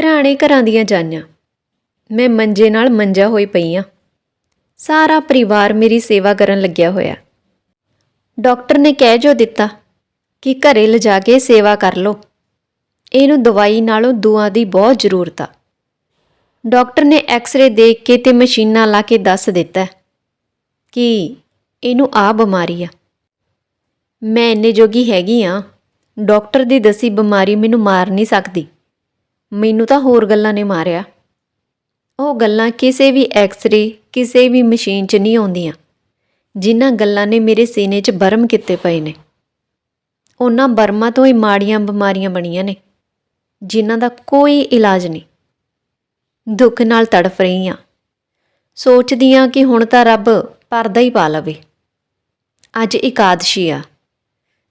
ਘਰਾਣੇ ਘਰਾਂ ਦੀਆਂ ਜਾਨਾਂ। ਮੈਂ ਮੰਜੇ ਨਾਲ ਮੰਜਾ ਹੋਈ ਪਈ ਆ। ਸਾਰਾ ਪਰਿਵਾਰ ਮੇਰੀ ਸੇਵਾ ਕਰਨ ਲੱਗਿਆ ਹੋਇਆ। ਡਾਕਟਰ ਨੇ ਕਹਿ ਜੋ ਦਿੱਤਾ ਕਿ ਘਰੇ ਲਿਜਾ ਕੇ ਸੇਵਾ ਕਰ ਲਓ। ਇਹਨੂੰ ਦਵਾਈ ਨਾਲੋਂ ਦੁਆ ਦੀ ਬਹੁਤ ਜ਼ਰੂਰਤ ਆ। ਡਾਕਟਰ ਨੇ ਐਕਸ-ਰੇ ਦੇਖ ਕੇ ਤੇ ਮਸ਼ੀਨਾਂ ਲਾ ਕੇ ਦੱਸ ਦਿੱਤਾ ਕਿ ਇਹਨੂੰ ਆ ਬਿਮਾਰੀ ਆ। ਮੈਂ ਇੰਨੇ ਜੋਗੀ ਹੈਗੀ ਆ, ਡਾਕਟਰ ਦੀ ਦਸੀ ਬਿਮਾਰੀ ਮੈਨੂੰ ਮਾਰ ਨਹੀਂ ਸਕਦੀ। ਮੈਨੂੰ ਤਾਂ ਹੋਰ ਗੱਲਾਂ ਨੇ ਮਾਰਿਆ। ਉਹ ਗੱਲਾਂ ਕਿਸੇ ਵੀ ਐਕਸ-ਰੇ ਕਿਸੇ ਵੀ ਮਸ਼ੀਨ 'ਚ ਨਹੀਂ ਆਉਂਦੀਆਂ। ਜਿਨ੍ਹਾਂ ਗੱਲਾਂ ਨੇ ਮੇਰੇ ਸੀਨੇ 'ਚ ਬਰਮ ਕੀਤੇ ਪਏ ਨੇ। ਉਹਨਾਂ ਬਰਮਾਂ ਤੋਂ ਹੀ ਮਾੜੀਆਂ ਬਿਮਾਰੀਆਂ ਬਣੀਆਂ ਨੇ, ਜਿਨ੍ਹਾਂ ਦਾ ਕੋਈ ਇਲਾਜ ਨਹੀਂ। ਦੁੱਖ ਨਾਲ ਤੜਫ ਰਹੀ ਹਾਂ ਸੋਚਦੀ ਹਾਂ ਕਿ ਹੁਣ ਤਾਂ ਰੱਬ ਪਰਦਾ ਹੀ ਪਾ ਲਵੇ। ਅੱਜ ਇਕਾਦਸ਼ੀ ਆ।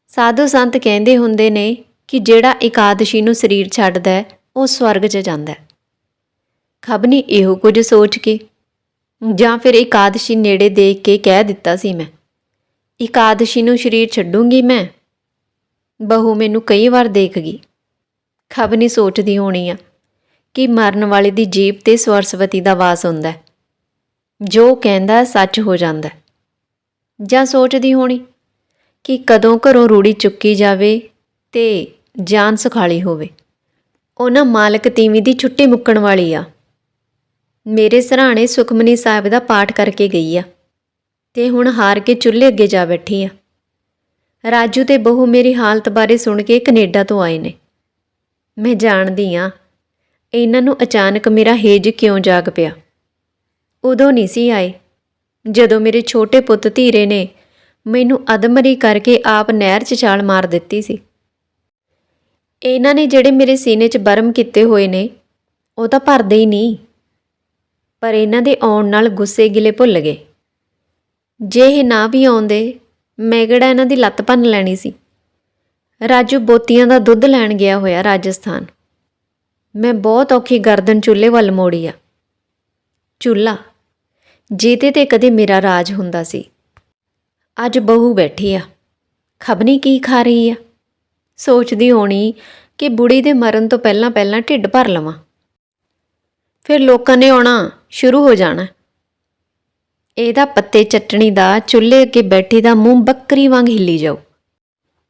ਸਾਧੂ ਸੰਤ ਕਹਿੰਦੇ ਹੁੰਦੇ ਨੇ ਕਿ ਜਿਹੜਾ ਇਕਾਦਸ਼ੀ ਨੂੰ ਸਰੀਰ ਛੱਡਦਾ ਹੈ ਉਹ ਸਵਰਗ 'ਚ ਜਾਂਦਾ ਹੈ। ਖਬਨੀ ਇਹੋ ਕੁਝ ਸੋਚ ਕੇ। ਜਾਂ ਫਿਰ ਇਕਾਦਸ਼ੀ ਨੇੜੇ ਦੇਖ ਕੇ ਕਹਿ ਦਿੱਤਾ ਸੀ ਮੈਂ, ਇਕਾਦਸ਼ੀ ਨੂੰ ਸਰੀਰ ਛੱਡੂੰਗੀ ਮੈਂ? ਬਹੂ ਮੈਨੂੰ ਕਈ ਵਾਰ ਦੇਖ ਗਈ ਖਬਨੀ ਸੋਚਦੀ ਹੋਣੀ ਆ ਕਿ ਮਰਨ ਵਾਲੇ ਦੀ ਜੀਬ ਤੇ ਸਵਰਸਵਤੀ ਦਾ ਵਾਸ ਹੁੰਦਾ ਹੈ। ਜੋ ਕਹਿੰਦਾ ਸੱਚ ਹੋ ਜਾਂਦਾ ਜਾਂ ਸੋਚਦੀ ਹੋਣੀ ਕਿ ਕਦੋਂ ਘਰੋਂ ਰੂੜੀ ਚੁੱਕੀ ਜਾਵੇ ਤੇ ਜਾਨ ਸੁਖਾਲੀ ਹੋਵੇ। ਉਹਨਾਂ ਮਾਲਕ ਤੀਵੀਂ ਦੀ ਛੁੱਟੀ ਮੁੱਕਣ ਵਾਲੀ ਆ। ਮੇਰੇ ਸਰਾਣੇ ਸੁਖਮਨੀ ਸਾਹਿਬ ਦਾ ਪਾਠ ਕਰਕੇ ਗਈ ਆ ਤੇ ਹੁਣ ਹਾਰ ਕੇ ਚੁੱਲ੍ਹੇ ਅੱਗੇ ਜਾ ਬੈਠੀ ਆ। ਰਾਜੂ ਤੇ ਬਹੂ ਮੇਰੀ ਹਾਲਤ ਬਾਰੇ ਸੁਣ ਕੇ ਕੈਨੇਡਾ ਤੋਂ ਆਏ ਨੇ। ਮੈਂ ਜਾਣਦੀ ਆ ਇਹਨਾਂ ਨੂੰ ਅਚਾਨਕ ਮੇਰਾ ਹੇਜ ਕਿਉਂ ਜਾਗ ਪਿਆ। ਉਦੋਂ ਨਹੀਂ ਸੀ ਆਏ। ਜਦੋਂ ਮੇਰੇ ਛੋਟੇ ਪੁੱਤ ਧੀਰੇ ਨੇ, ਮੈਨੂੰ ਅਦਮਰੀ ਕਰਕੇ ਆਪ ਨਹਿਰ 'ਚ ਛਾਲ ਮਾਰ ਦਿੱਤੀ ਸੀ। ਇਹਨਾਂ ਨੇ ਜਿਹੜੇ ਮੇਰੇ ਸੀਨੇ 'ਚ ਬਰਮ ਕੀਤੇ ਹੋਏ ਨੇ, ਉਹ ਤਾਂ ਭਰਦੇ ਹੀ ਨਹੀਂ। ਪਰ ਇਹਨਾਂ ਦੇ ਆਉਣ ਨਾਲ ਗੁੱਸੇ ਗਿਲੇ ਭੁੱਲ ਗਏ। ਜੇ ਇਹ ਨਾ ਵੀ ਆਉਂਦੇ, ਮੈਂ ਕਿਹੜਾ ਇਹਨਾਂ ਦੀ ਲੱਤ ਭੰਨ ਲੈਣੀ ਸੀ? ਰਾਜੂ ਬੋਤੀਆਂ ਦਾ ਦੁੱਧ ਲੈਣ ਗਿਆ ਹੋਇਆ ਰਾਜਸਥਾਨ। ਮੈਂ ਬਹੁਤ ਔਖੀ ਗਰਦਨ ਚੁੱਲ੍ਹੇ ਵੱਲ ਮੋੜੀ ਆ। ਚੁੱਲ੍ਹਾ। ਜਿਹਦੇ ਤੇ ਕਦੇ ਮੇਰਾ ਰਾਜ ਹੁੰਦਾ ਸੀ। ਅੱਜ ਬਹੂ ਬੈਠੀ ਆ। ਖਬਨੀ ਕੀ ਖਾ ਰਹੀ ਆ? ਸੋਚਦੀ ਹੋਣੀ ਕਿ ਬੁੜੀ ਦੇ ਮਰਨ ਤੋਂ ਪਹਿਲਾਂ ਪਹਿਲਾਂ ਢਿੱਡ ਭਰ ਲਵਾਂ। ਫਿਰ ਲੋਕਾਂ ਨੇ ਆਉਣਾ ਸ਼ੁਰੂ ਹੋ ਜਾਣਾ। ਇਹਦਾ ਪੱਤੇ ਚਟਣੀ ਦਾ ਚੁੱਲ੍ਹੇ ਅੱਗੇ ਬੈਠੀ ਦਾ ਮੂੰਹ ਬੱਕਰੀ ਵਾਂਗ ਹਿੱਲੀ ਜਾਊ।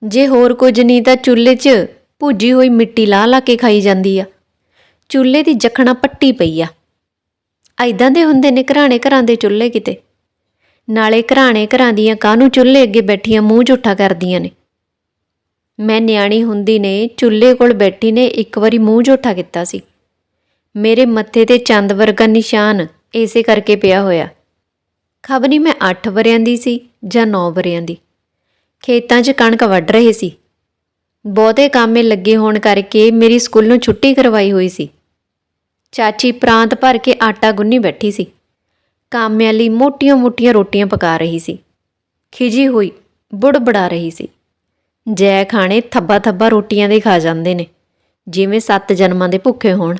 ਜੇ ਹੋਰ ਕੁਝ ਨਹੀਂ ਤਾਂ ਚੁੱਲ੍ਹੇ 'ਚ ਭੁੱਜੀ ਹੋਈ ਮਿੱਟੀ ਲਾ ਲਾ ਕੇ ਖਾਈ ਜਾਂਦੀ ਆ। ਚੁੱਲ੍ਹੇ ਦੀ ਜਖਣਾ ਪੱਟੀ ਪਈ ਆ। ਐਦਾਂ ਦੇ ਹੁੰਦੇ ਨੇ ਘਰਾਣੇ ਘਰਾਂ ਦੇ ਚੁੱਲ੍ਹੇ ਕਿਤੇ। ਨਾਲੇ ਘਰਾਣੇ ਘਰਾਂ ਦੀਆਂ ਕਾਹਨੂੰ ਚੁੱਲ੍ਹੇ ਅੱਗੇ ਬੈਠੀਆਂ ਮੂੰਹ ਝੁੱਠਾ ਕਰਦੀਆਂ ਨੇ। ਮੈਂ ਨਿਆਣੀ ਹੁੰਦੀ ਨੇ, ਚੁੱਲ੍ਹੇ ਕੋਲ ਬੈਠੀ ਨੇ, ਇੱਕ ਵਾਰੀ ਮੂੰਹ ਝੋਠਾ ਕੀਤਾ ਸੀ। ਮੇਰੇ ਮੱਥੇ ਤੇ ਚੰਦ ਵਰਗਾ ਨਿਸ਼ਾਨ ਇਸੇ ਕਰਕੇ ਪਿਆ ਹੋਇਆ। ਖਬਰ ਨਹੀਂ ਮੈਂ 8 ਵਰਿਆਂ ਦੀ ਸੀ ਜਾਂ 9 ਵਰਿਆਂ ਦੀ। ਖੇਤਾਂ 'ਚ ਕਣਕ ਵੱਢ ਰਹੇ ਸੀ। ਬਹੁਤੇ ਕਾਮੇ ਲੱਗੇ ਹੋਣ ਕਰਕੇ ਮੇਰੀ ਸਕੂਲ ਨੂੰ ਛੁੱਟੀ ਕਰਵਾਈ ਹੋਈ ਸੀ। ਚਾਚੀ ਪ੍ਰਾਂਤ ਭਰ ਕੇ ਆਟਾ ਗੁੰਨੀ ਬੈਠੀ ਸੀ। ਕਾਮਿਆਂ ਲਈ ਮੋਟੀਆਂ-ਮੋਟੀਆਂ ਰੋਟੀਆਂ ਪਕਾ ਰਹੀ ਸੀ। ਖਿਜੀ ਹੋਈ ਬੁੜਬੜਾ ਰਹੀ ਸੀ। ਜੈ ਖਾਣੇ ਥੱਬਾ-ਥੱਬਾ ਰੋਟੀਆਂ ਦੇ ਖਾ ਜਾਂਦੇ ਨੇ, ਜਿਵੇਂ ਸੱਤ ਜਨਮਾਂ ਦੇ ਭੁੱਖੇ ਹੋਣ।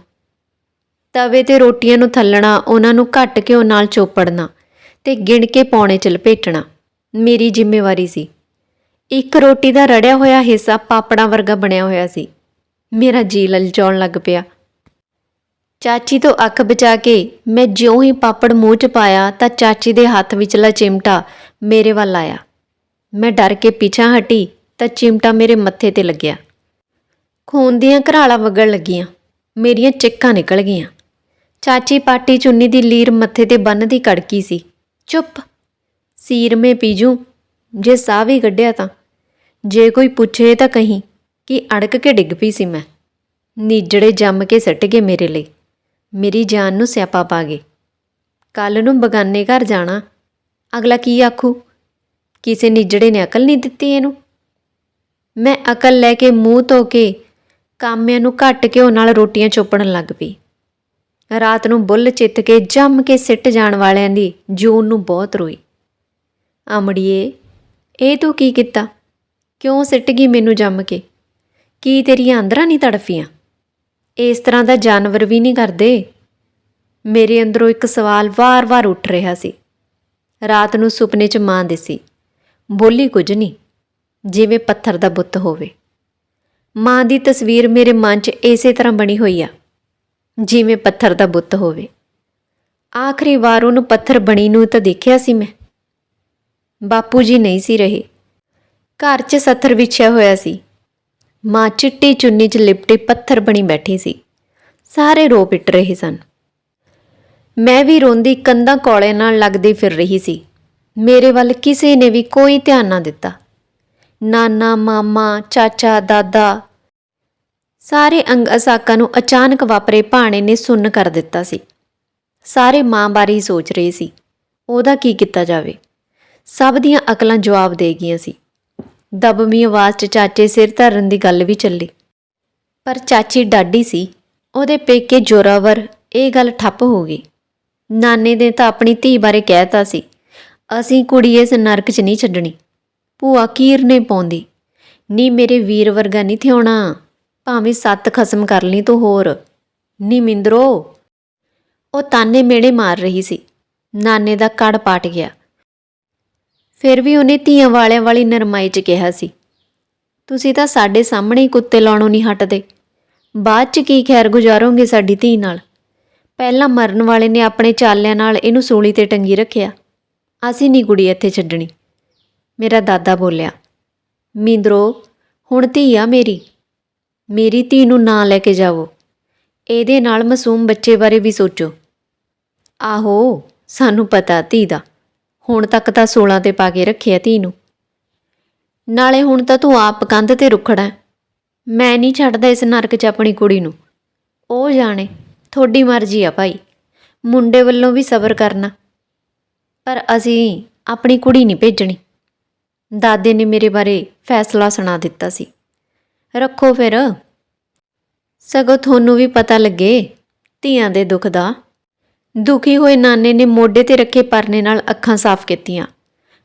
ਤਵੇ ਤੇ ਰੋਟੀਆਂ ਨੂੰ ਥੱਲਣਾ, ਉਹਨਾਂ ਨੂੰ ਘੱਟ ਘਿਓ ਨਾਲ ਚੋਪੜਨਾ ਤੇ ਗਿਣ ਕੇ ਪੌਣੇ ਚ ਲਪੇਟਣਾ ਮੇਰੀ ਜ਼ਿੰਮੇਵਾਰੀ ਸੀ। ਇੱਕ ਰੋਟੀ ਦਾ ਰੜਿਆ ਹੋਇਆ ਹਿੱਸਾ ਪਾਪੜਾਂ ਵਰਗਾ ਬਣਿਆ ਹੋਇਆ ਸੀ। ਮੇਰਾ ਜੀ ਲਲਚਾਉਣ ਲੱਗ ਪਿਆ। ਚਾਚੀ ਤੋਂ ਅੱਖ ਬਚਾ ਕੇ ਮੈਂ ਜਿਉਂ ਹੀ ਪਾਪੜ ਮੂੰਹ 'ਚ ਪਾਇਆ ਤਾਂ ਚਾਚੀ ਦੇ ਹੱਥ ਵਿਚਲਾ ਚਿਮਟਾ ਮੇਰੇ ਵੱਲ ਆਇਆ। ਮੈਂ ਡਰ ਕੇ ਪਿਛਾਂ ਹਟੀ ਤਾਂ ਚਿਮਟਾ ਮੇਰੇ ਮੱਥੇ ਤੇ ਲੱਗਿਆ। ਖੂਨ ਦੀਆਂ ਘਰਾਲਾ ਵਗਣ ਲੱਗੀਆਂ। ਮੇਰੀਆਂ ਚਿੱਕਾਂ ਨਿਕਲ ਗਈਆਂ। ਚਾਚੀ ਪਾਟੀ ਚੁੰਨੀ ਦੀ ਲੀਰ ਮੱਥੇ ਤੇ ਬੰਨ੍ਹਦੀ ਕੜਕੀ ਸੀ। ਚੁੱਪ। ਸੀਰ ਮੇ ਪੀਜੂ, ਜੇ ਸਾਹ ਵੀ ਕੱਢਿਆ ਤਾਂ। ਜੇ ਕੋਈ ਪੁੱਛੇ ਤਾਂ ਕਹੀਂ ਕਿ ਅੜਕ ਕੇ ਡਿੱਗ ਪਈ ਸੀ ਮੈਂ। ਨੀਜੜੇ ਜੰਮ ਕੇ ਸੱਟ ਗਏ ਮੇਰੇ ਲਈ। ਮੇਰੀ ਜਾਨ ਨੂੰ ਸਿਆਪਾ ਪਾ ਗਏ। ਕੱਲ ਨੂੰ ਬਗਾਨੇ ਘਰ ਜਾਣਾ। ਅਗਲਾ ਕੀ ਆਖੂ? ਕਿਸੇ ਨੀਜੜੇ ਨੇ ਅਕਲ ਨਹੀਂ ਦਿੱਤੀ ਇਹਨੂੰ। ਮੈਂ ਅਕਲ ਲੈ ਕੇ ਮੂੰਹ ਧੋ ਕੇ ਕਾਮਿਆਂ ਨੂੰ ਘੱਟ ਘਿਓ ਨਾਲ ਰੋਟੀਆਂ ਚੋਪੜਨ ਲੱਗ ਪਈ। ਰਾਤ ਨੂੰ ਬੁੱਲ ਚਿੱਤ ਕੇ ਜੰਮ ਕੇ ਸਿੱਟ ਜਾਣ ਵਾਲਿਆਂ ਦੀ ਜੂਨ ਨੂੰ ਬਹੁਤ ਰੋਈ। ਅਮੜੀਏ, ਇਹ ਤੂੰ ਕੀ ਕੀਤਾ? ਕਿਉਂ ਸਿੱਟ ਗਈ ਮੈਨੂੰ ਜੰਮ ਕੇ? ਕੀ ਤੇਰੀਆਂ ਅੰਦਰਾਂ ਨਹੀਂ ਤੜਫੀਆਂ? ਇਸ ਤਰ੍ਹਾਂ ਦਾ ਜਾਨਵਰ ਵੀ ਨਹੀਂ ਕਰਦੇ। ਮੇਰੇ ਅੰਦਰੋਂ ਇੱਕ ਸਵਾਲ ਵਾਰ-ਵਾਰ ਉੱਠ ਰਿਹਾ ਸੀ। ਰਾਤ ਨੂੰ ਸੁਪਨੇ 'ਚ ਮਾਂ ਦਿਸੀ। ਬੋਲੀ ਕੁਝ ਨਹੀਂ। ਜਿਵੇਂ ਪੱਥਰ ਦਾ ਬੁੱਤ ਹੋਵੇ। ਮਾਂ ਦੀ ਤਸਵੀਰ ਮੇਰੇ ਮਨ 'ਚ ਇਸੇ ਤਰ੍ਹਾਂ ਬਣੀ ਹੋਈ ਆ, ਜਿਵੇਂ ਪੱਥਰ ਦਾ ਬੁੱਤ ਹੋਵੇ। ਆਖਰੀ ਵਾਰ ਉਹਨੂੰ ਪੱਥਰ ਬਣੀ ਨੂੰ ਤਾਂ ਦੇਖਿਆ ਸੀ ਮੈਂ। ਬਾਪੂ ਜੀ ਨਹੀਂ ਸੀ ਰਹੇ। ਘਰ 'ਚ ਸੱਥਰ ਵਿਛਿਆ ਹੋਇਆ ਸੀ। ਮਾਂ ਚਿੱਟੀ ਚੁੰਨੀ 'ਚ ਲਿਪਟੀ ਪੱਥਰ ਬਣੀ ਬੈਠੀ ਸੀ। ਸਾਰੇ ਰੋ ਪਿੱਟ ਰਹੇ ਸਨ। ਮੈਂ ਵੀ ਰੋਂਦੀ ਕੰਧਾਂ ਕੋਲੇ ਨਾਲ ਲੱਗਦੀ ਫਿਰ ਰਹੀ ਸੀ। ਮੇਰੇ ਵੱਲ ਕਿਸੇ ਨੇ ਵੀ ਕੋਈ ਧਿਆਨ ਨਾ ਦਿੱਤਾ। ਨਾਨਾ, ਮਾਮਾ, ਚਾਚਾ, ਦਾਦਾ। ਸਾਰੇ ਅੰਗ ਅਸਾਕਾਂ ਨੂੰ ਅਚਾਨਕ ਵਾਪਰੇ ਭਾਣੇ ਨੇ ਸੁੰਨ ਕਰ ਦਿੱਤਾ ਸੀ। ਸਾਰੇ ਮਾਂ ਬਾਰੇ ਹੀ ਸੋਚ ਰਹੇ ਸੀ। ਉਹਦਾ ਕੀ ਕੀਤਾ ਜਾਵੇ? ਸਭ ਦੀਆਂ ਅਕਲਾਂ ਜਵਾਬ ਦੇ ਗਈਆਂ ਸੀ। ਦਬਵੀਂ ਆਵਾਜ਼ 'ਚ ਚਾਚੇ ਸਿਰ ਧਰਨ ਦੀ ਗੱਲ ਵੀ ਚੱਲੀ। ਪਰ ਚਾਚੀ ਡਾਡੀ ਸੀ। ਉਹਦੇ ਪੇਕੇ ਜੋਰਾਵਰ ਇਹ ਗੱਲ ਠੱਪ ਹੋ ਗਈ। ਨਾਨੇ ਨੇ ਤਾਂ ਆਪਣੀ ਧੀ ਬਾਰੇ ਕਹਿਤਾ ਸੀ। ਅਸੀਂ ਕੁੜੀ ਇਸ ਨਰਕ 'ਚ ਨਹੀਂ ਛੱਡਣੀ। ਭੂਆ ਕੀਰ ਨੇ ਪਾਉਂਦੀ। ਨੀ ਮੇਰੇ ਵੀਰ ਵਰਗਾ ਨਹੀਂ ਥਿਉਣਾ ਭਾਵੇਂ ਸੱਤ ਖਸਮ ਕਰ ਲਈ ਤੂੰ ਹੋਰ। ਨੀ ਮਿੰਦਰੋ। ਉਹ ਤਾਨੇ ਮੇੜੇ ਮਾਰ ਰਹੀ ਸੀ। ਨਾਨੇ ਦਾ ਕੜ ਪਾਟ ਗਿਆ। ਫਿਰ ਵੀ ਉਹਨੇ ਧੀਆਂ ਵਾਲਿਆਂ ਵਾਲੀ ਨਰਮਾਈ 'ਚ ਕਿਹਾ ਸੀ। ਤੁਸੀਂ ਤਾਂ ਸਾਡੇ ਸਾਹਮਣੇ ਹੀ ਕੁੱਤੇ ਲਾਉਣੋਂ ਨਹੀਂ ਹਟਦੇ। ਬਾਅਦ 'ਚ ਕੀ ਖੈਰ ਗੁਜ਼ਾਰੋਗੇ ਸਾਡੀ ਧੀ ਨਾਲ? ਪਹਿਲਾਂ ਮਰਨ ਵਾਲੇ ਨੇ ਆਪਣੇ ਚਾਲਿਆਂ ਨਾਲ ਇਹਨੂੰ ਸੂਲੀ ਤੇ ਟੰਗੀ ਰੱਖਿਆ। ਅਸੀਂ ਨਹੀਂ ਕੁੜੀ ਇੱਥੇ ਛੱਡਣੀ। ਮੇਰਾ ਦਾਦਾ ਬੋਲਿਆ, ਮਿੰਦਰੋ, ਹੁਣ ਧੀ ਆ ਮੇਰੀ। ਮੇਰੀ ਧੀ ਨੂੰ ਨਾ ਲੈ ਕੇ ਜਾਵੋ। ਇਹਦੇ ਨਾਲ ਮਾਸੂਮ ਬੱਚੇ ਬਾਰੇ ਵੀ ਸੋਚੋ। ਆਹੋ, ਸਾਨੂੰ ਪਤਾ ਧੀ ਦਾ। ਹੁਣ ਤੱਕ ਤਾਂ 16 ਤੇ ਪਾ ਕੇ ਰੱਖਿਆ ਧੀ ਨੂੰ। ਨਾਲੇ ਹੁਣ ਤਾਂ ਤੂੰ ਆਪ ਕੰਧ ਤੇ ਰੁਖੜਾ ਮੈਂ ਨਹੀਂ ਛੱਡਦਾ ਇਸ ਨਰਕ 'ਚ ਆਪਣੀ ਕੁੜੀ ਨੂੰ। ਉਹ ਜਾਣੇ, ਤੁਹਾਡੀ ਮਰਜ਼ੀ ਆ ਭਾਈ। ਮੁੰਡੇ ਵੱਲੋਂ ਵੀ ਸਬਰ ਕਰਨਾ। ਪਰ ਅਸੀਂ ਆਪਣੀ ਕੁੜੀ ਨਹੀਂ ਭੇਜਣੀ। ਦਾਦੇ ਨੇ ਮੇਰੇ ਬਾਰੇ ਫੈਸਲਾ ਸੁਣਾ ਦਿੱਤਾ ਸੀ। ਰੱਖੋ ਫਿਰ। ਸਗੋਂ ਤੁਹਾਨੂੰ ਵੀ ਪਤਾ ਲੱਗੇ, ਧੀਆਂ ਦੇ ਦੁੱਖ ਦਾ। ਦੁਖੀ ਹੋਏ ਨਾਨੇ ਨੇ ਮੋਢੇ ਤੇ ਰੱਖੇ ਪਰਨੇ ਨਾਲ ਅੱਖਾਂ ਸਾਫ਼ ਕੀਤੀਆਂ।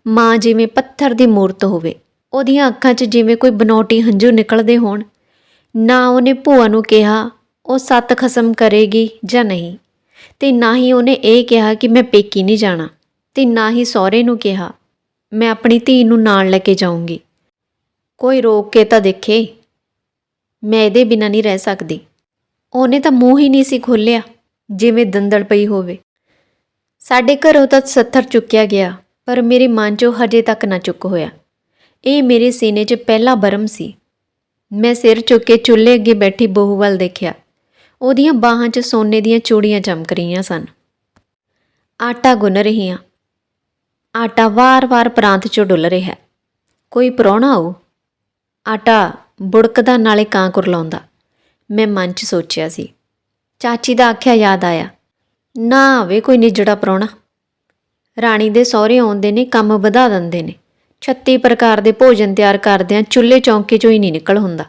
ਮਾਂ ਜਿਵੇਂ ਪੱਥਰ ਦੀ ਮੂਰਤ ਹੋਵੇ, ਉਹਦੀਆਂ ਅੱਖਾਂ 'ਚ ਜਿਵੇਂ ਕੋਈ ਬਨੌਟੀ ਹੰਝੂ ਨਿਕਲਦੇ ਹੋਣ। ਨਾ ਉਹਨੇ ਭੂਆ ਨੂੰ ਕਿਹਾ, ਉਹ ਸੱਤ ਖਸਮ ਕਰੇਗੀ ਜਾਂ ਨਹੀਂ? ਤੇ ਨਾ ਹੀ ਉਹਨੇ ਇਹ ਕਿਹਾ ਕਿ ਮੈਂ ਪੇਕੀ ਨਹੀਂ ਜਾਣਾ। ਤੇ ਨਾ ਹੀ ਸਹੁਰੇ ਨੂੰ ਕਿਹਾ ਮੈਂ ਆਪਣੀ ਧੀ ਨੂੰ ਨਾਲ ਲੈ ਕੇ ਜਾਊਂਗੀ। ਕੋਈ ਰੋਕ ਕੇ ਤਾਂ ਦੇਖੇ, ਮੈਂ ਇਹਦੇ ਬਿਨਾਂ ਨਹੀਂ ਰਹਿ ਸਕਦੀ। ਉਹਨੇ ਤਾਂ ਮੂੰਹ ਹੀ ਨਹੀਂ ਸੀ ਖੋਲਿਆ ਜਿਵੇਂ ਦੰਦਲ ਪਈ ਹੋਵੇ। ਸਾਡੇ ਘਰੋਂ ਤਾਂ ਸੱਥਰ ਚੁੱਕਿਆ ਗਿਆ, ਪਰ ਮੇਰੇ ਮਨ 'ਚੋਂ ਹਜੇ ਤੱਕ ਨਾ ਚੁੱਕ ਹੋਇਆ। ਇਹ ਮੇਰੇ ਸੀਨੇ 'ਚ ਪਹਿਲਾ ਬਰਮ ਸੀ। ਮੈਂ ਸਿਰ ਚੁੱਕ ਕੇ ਚੁੱਲ੍ਹੇ ਅੱਗੇ ਬੈਠੀ ਬਹੂ ਵੱਲ ਦੇਖਿਆ। ਉਹਦੀਆਂ ਬਾਹਾਂ 'ਚ ਸੋਨੇ ਦੀਆਂ ਚੂੜੀਆਂ ਚਮਕ ਰਹੀਆਂ ਸਨ। ਆਟਾ ਗੁੰਨ ਰਹੀਆਂ। ਆਟਾ ਵਾਰ-ਵਾਰ ਪ੍ਰਾਂਤ 'ਚੋਂ ਡੁੱਲ ਰਿਹਾ। ਕੋਈ ਪ੍ਰਾਹੁਣਾ ਆਊ? ਆਟਾ ਬੁੜਕਦਾ ਨਾਲੇ ਕਾਂ ਕੁਰਲਾਉਂਦਾ। ਮੈਂ ਮਨ 'ਚ ਸੋਚਿਆ ਸੀ। ਚਾਚੀ ਦਾ ਆਖਿਆ ਯਾਦ ਆਇਆ, ਨਾ ਆਵੇ ਕੋਈ ਨਿਜੜਾ ਪ੍ਰਾਹੁਣਾ ਰਾਣੀ ਦੇ ਸਹੁਰੇ ਆਉਂਦੇ ਨੇ, ਕੰਮ ਵਧਾ ਦਿੰਦੇ ਨੇ। 36 ਪ੍ਰਕਾਰ ਦੇ ਭੋਜਨ ਤਿਆਰ ਕਰਦਿਆਂ ਚੁੱਲ੍ਹੇ ਚੌਂਕੇ 'ਚੋਂ ਹੀ ਨਹੀਂ ਨਿਕਲ ਹੁੰਦਾ।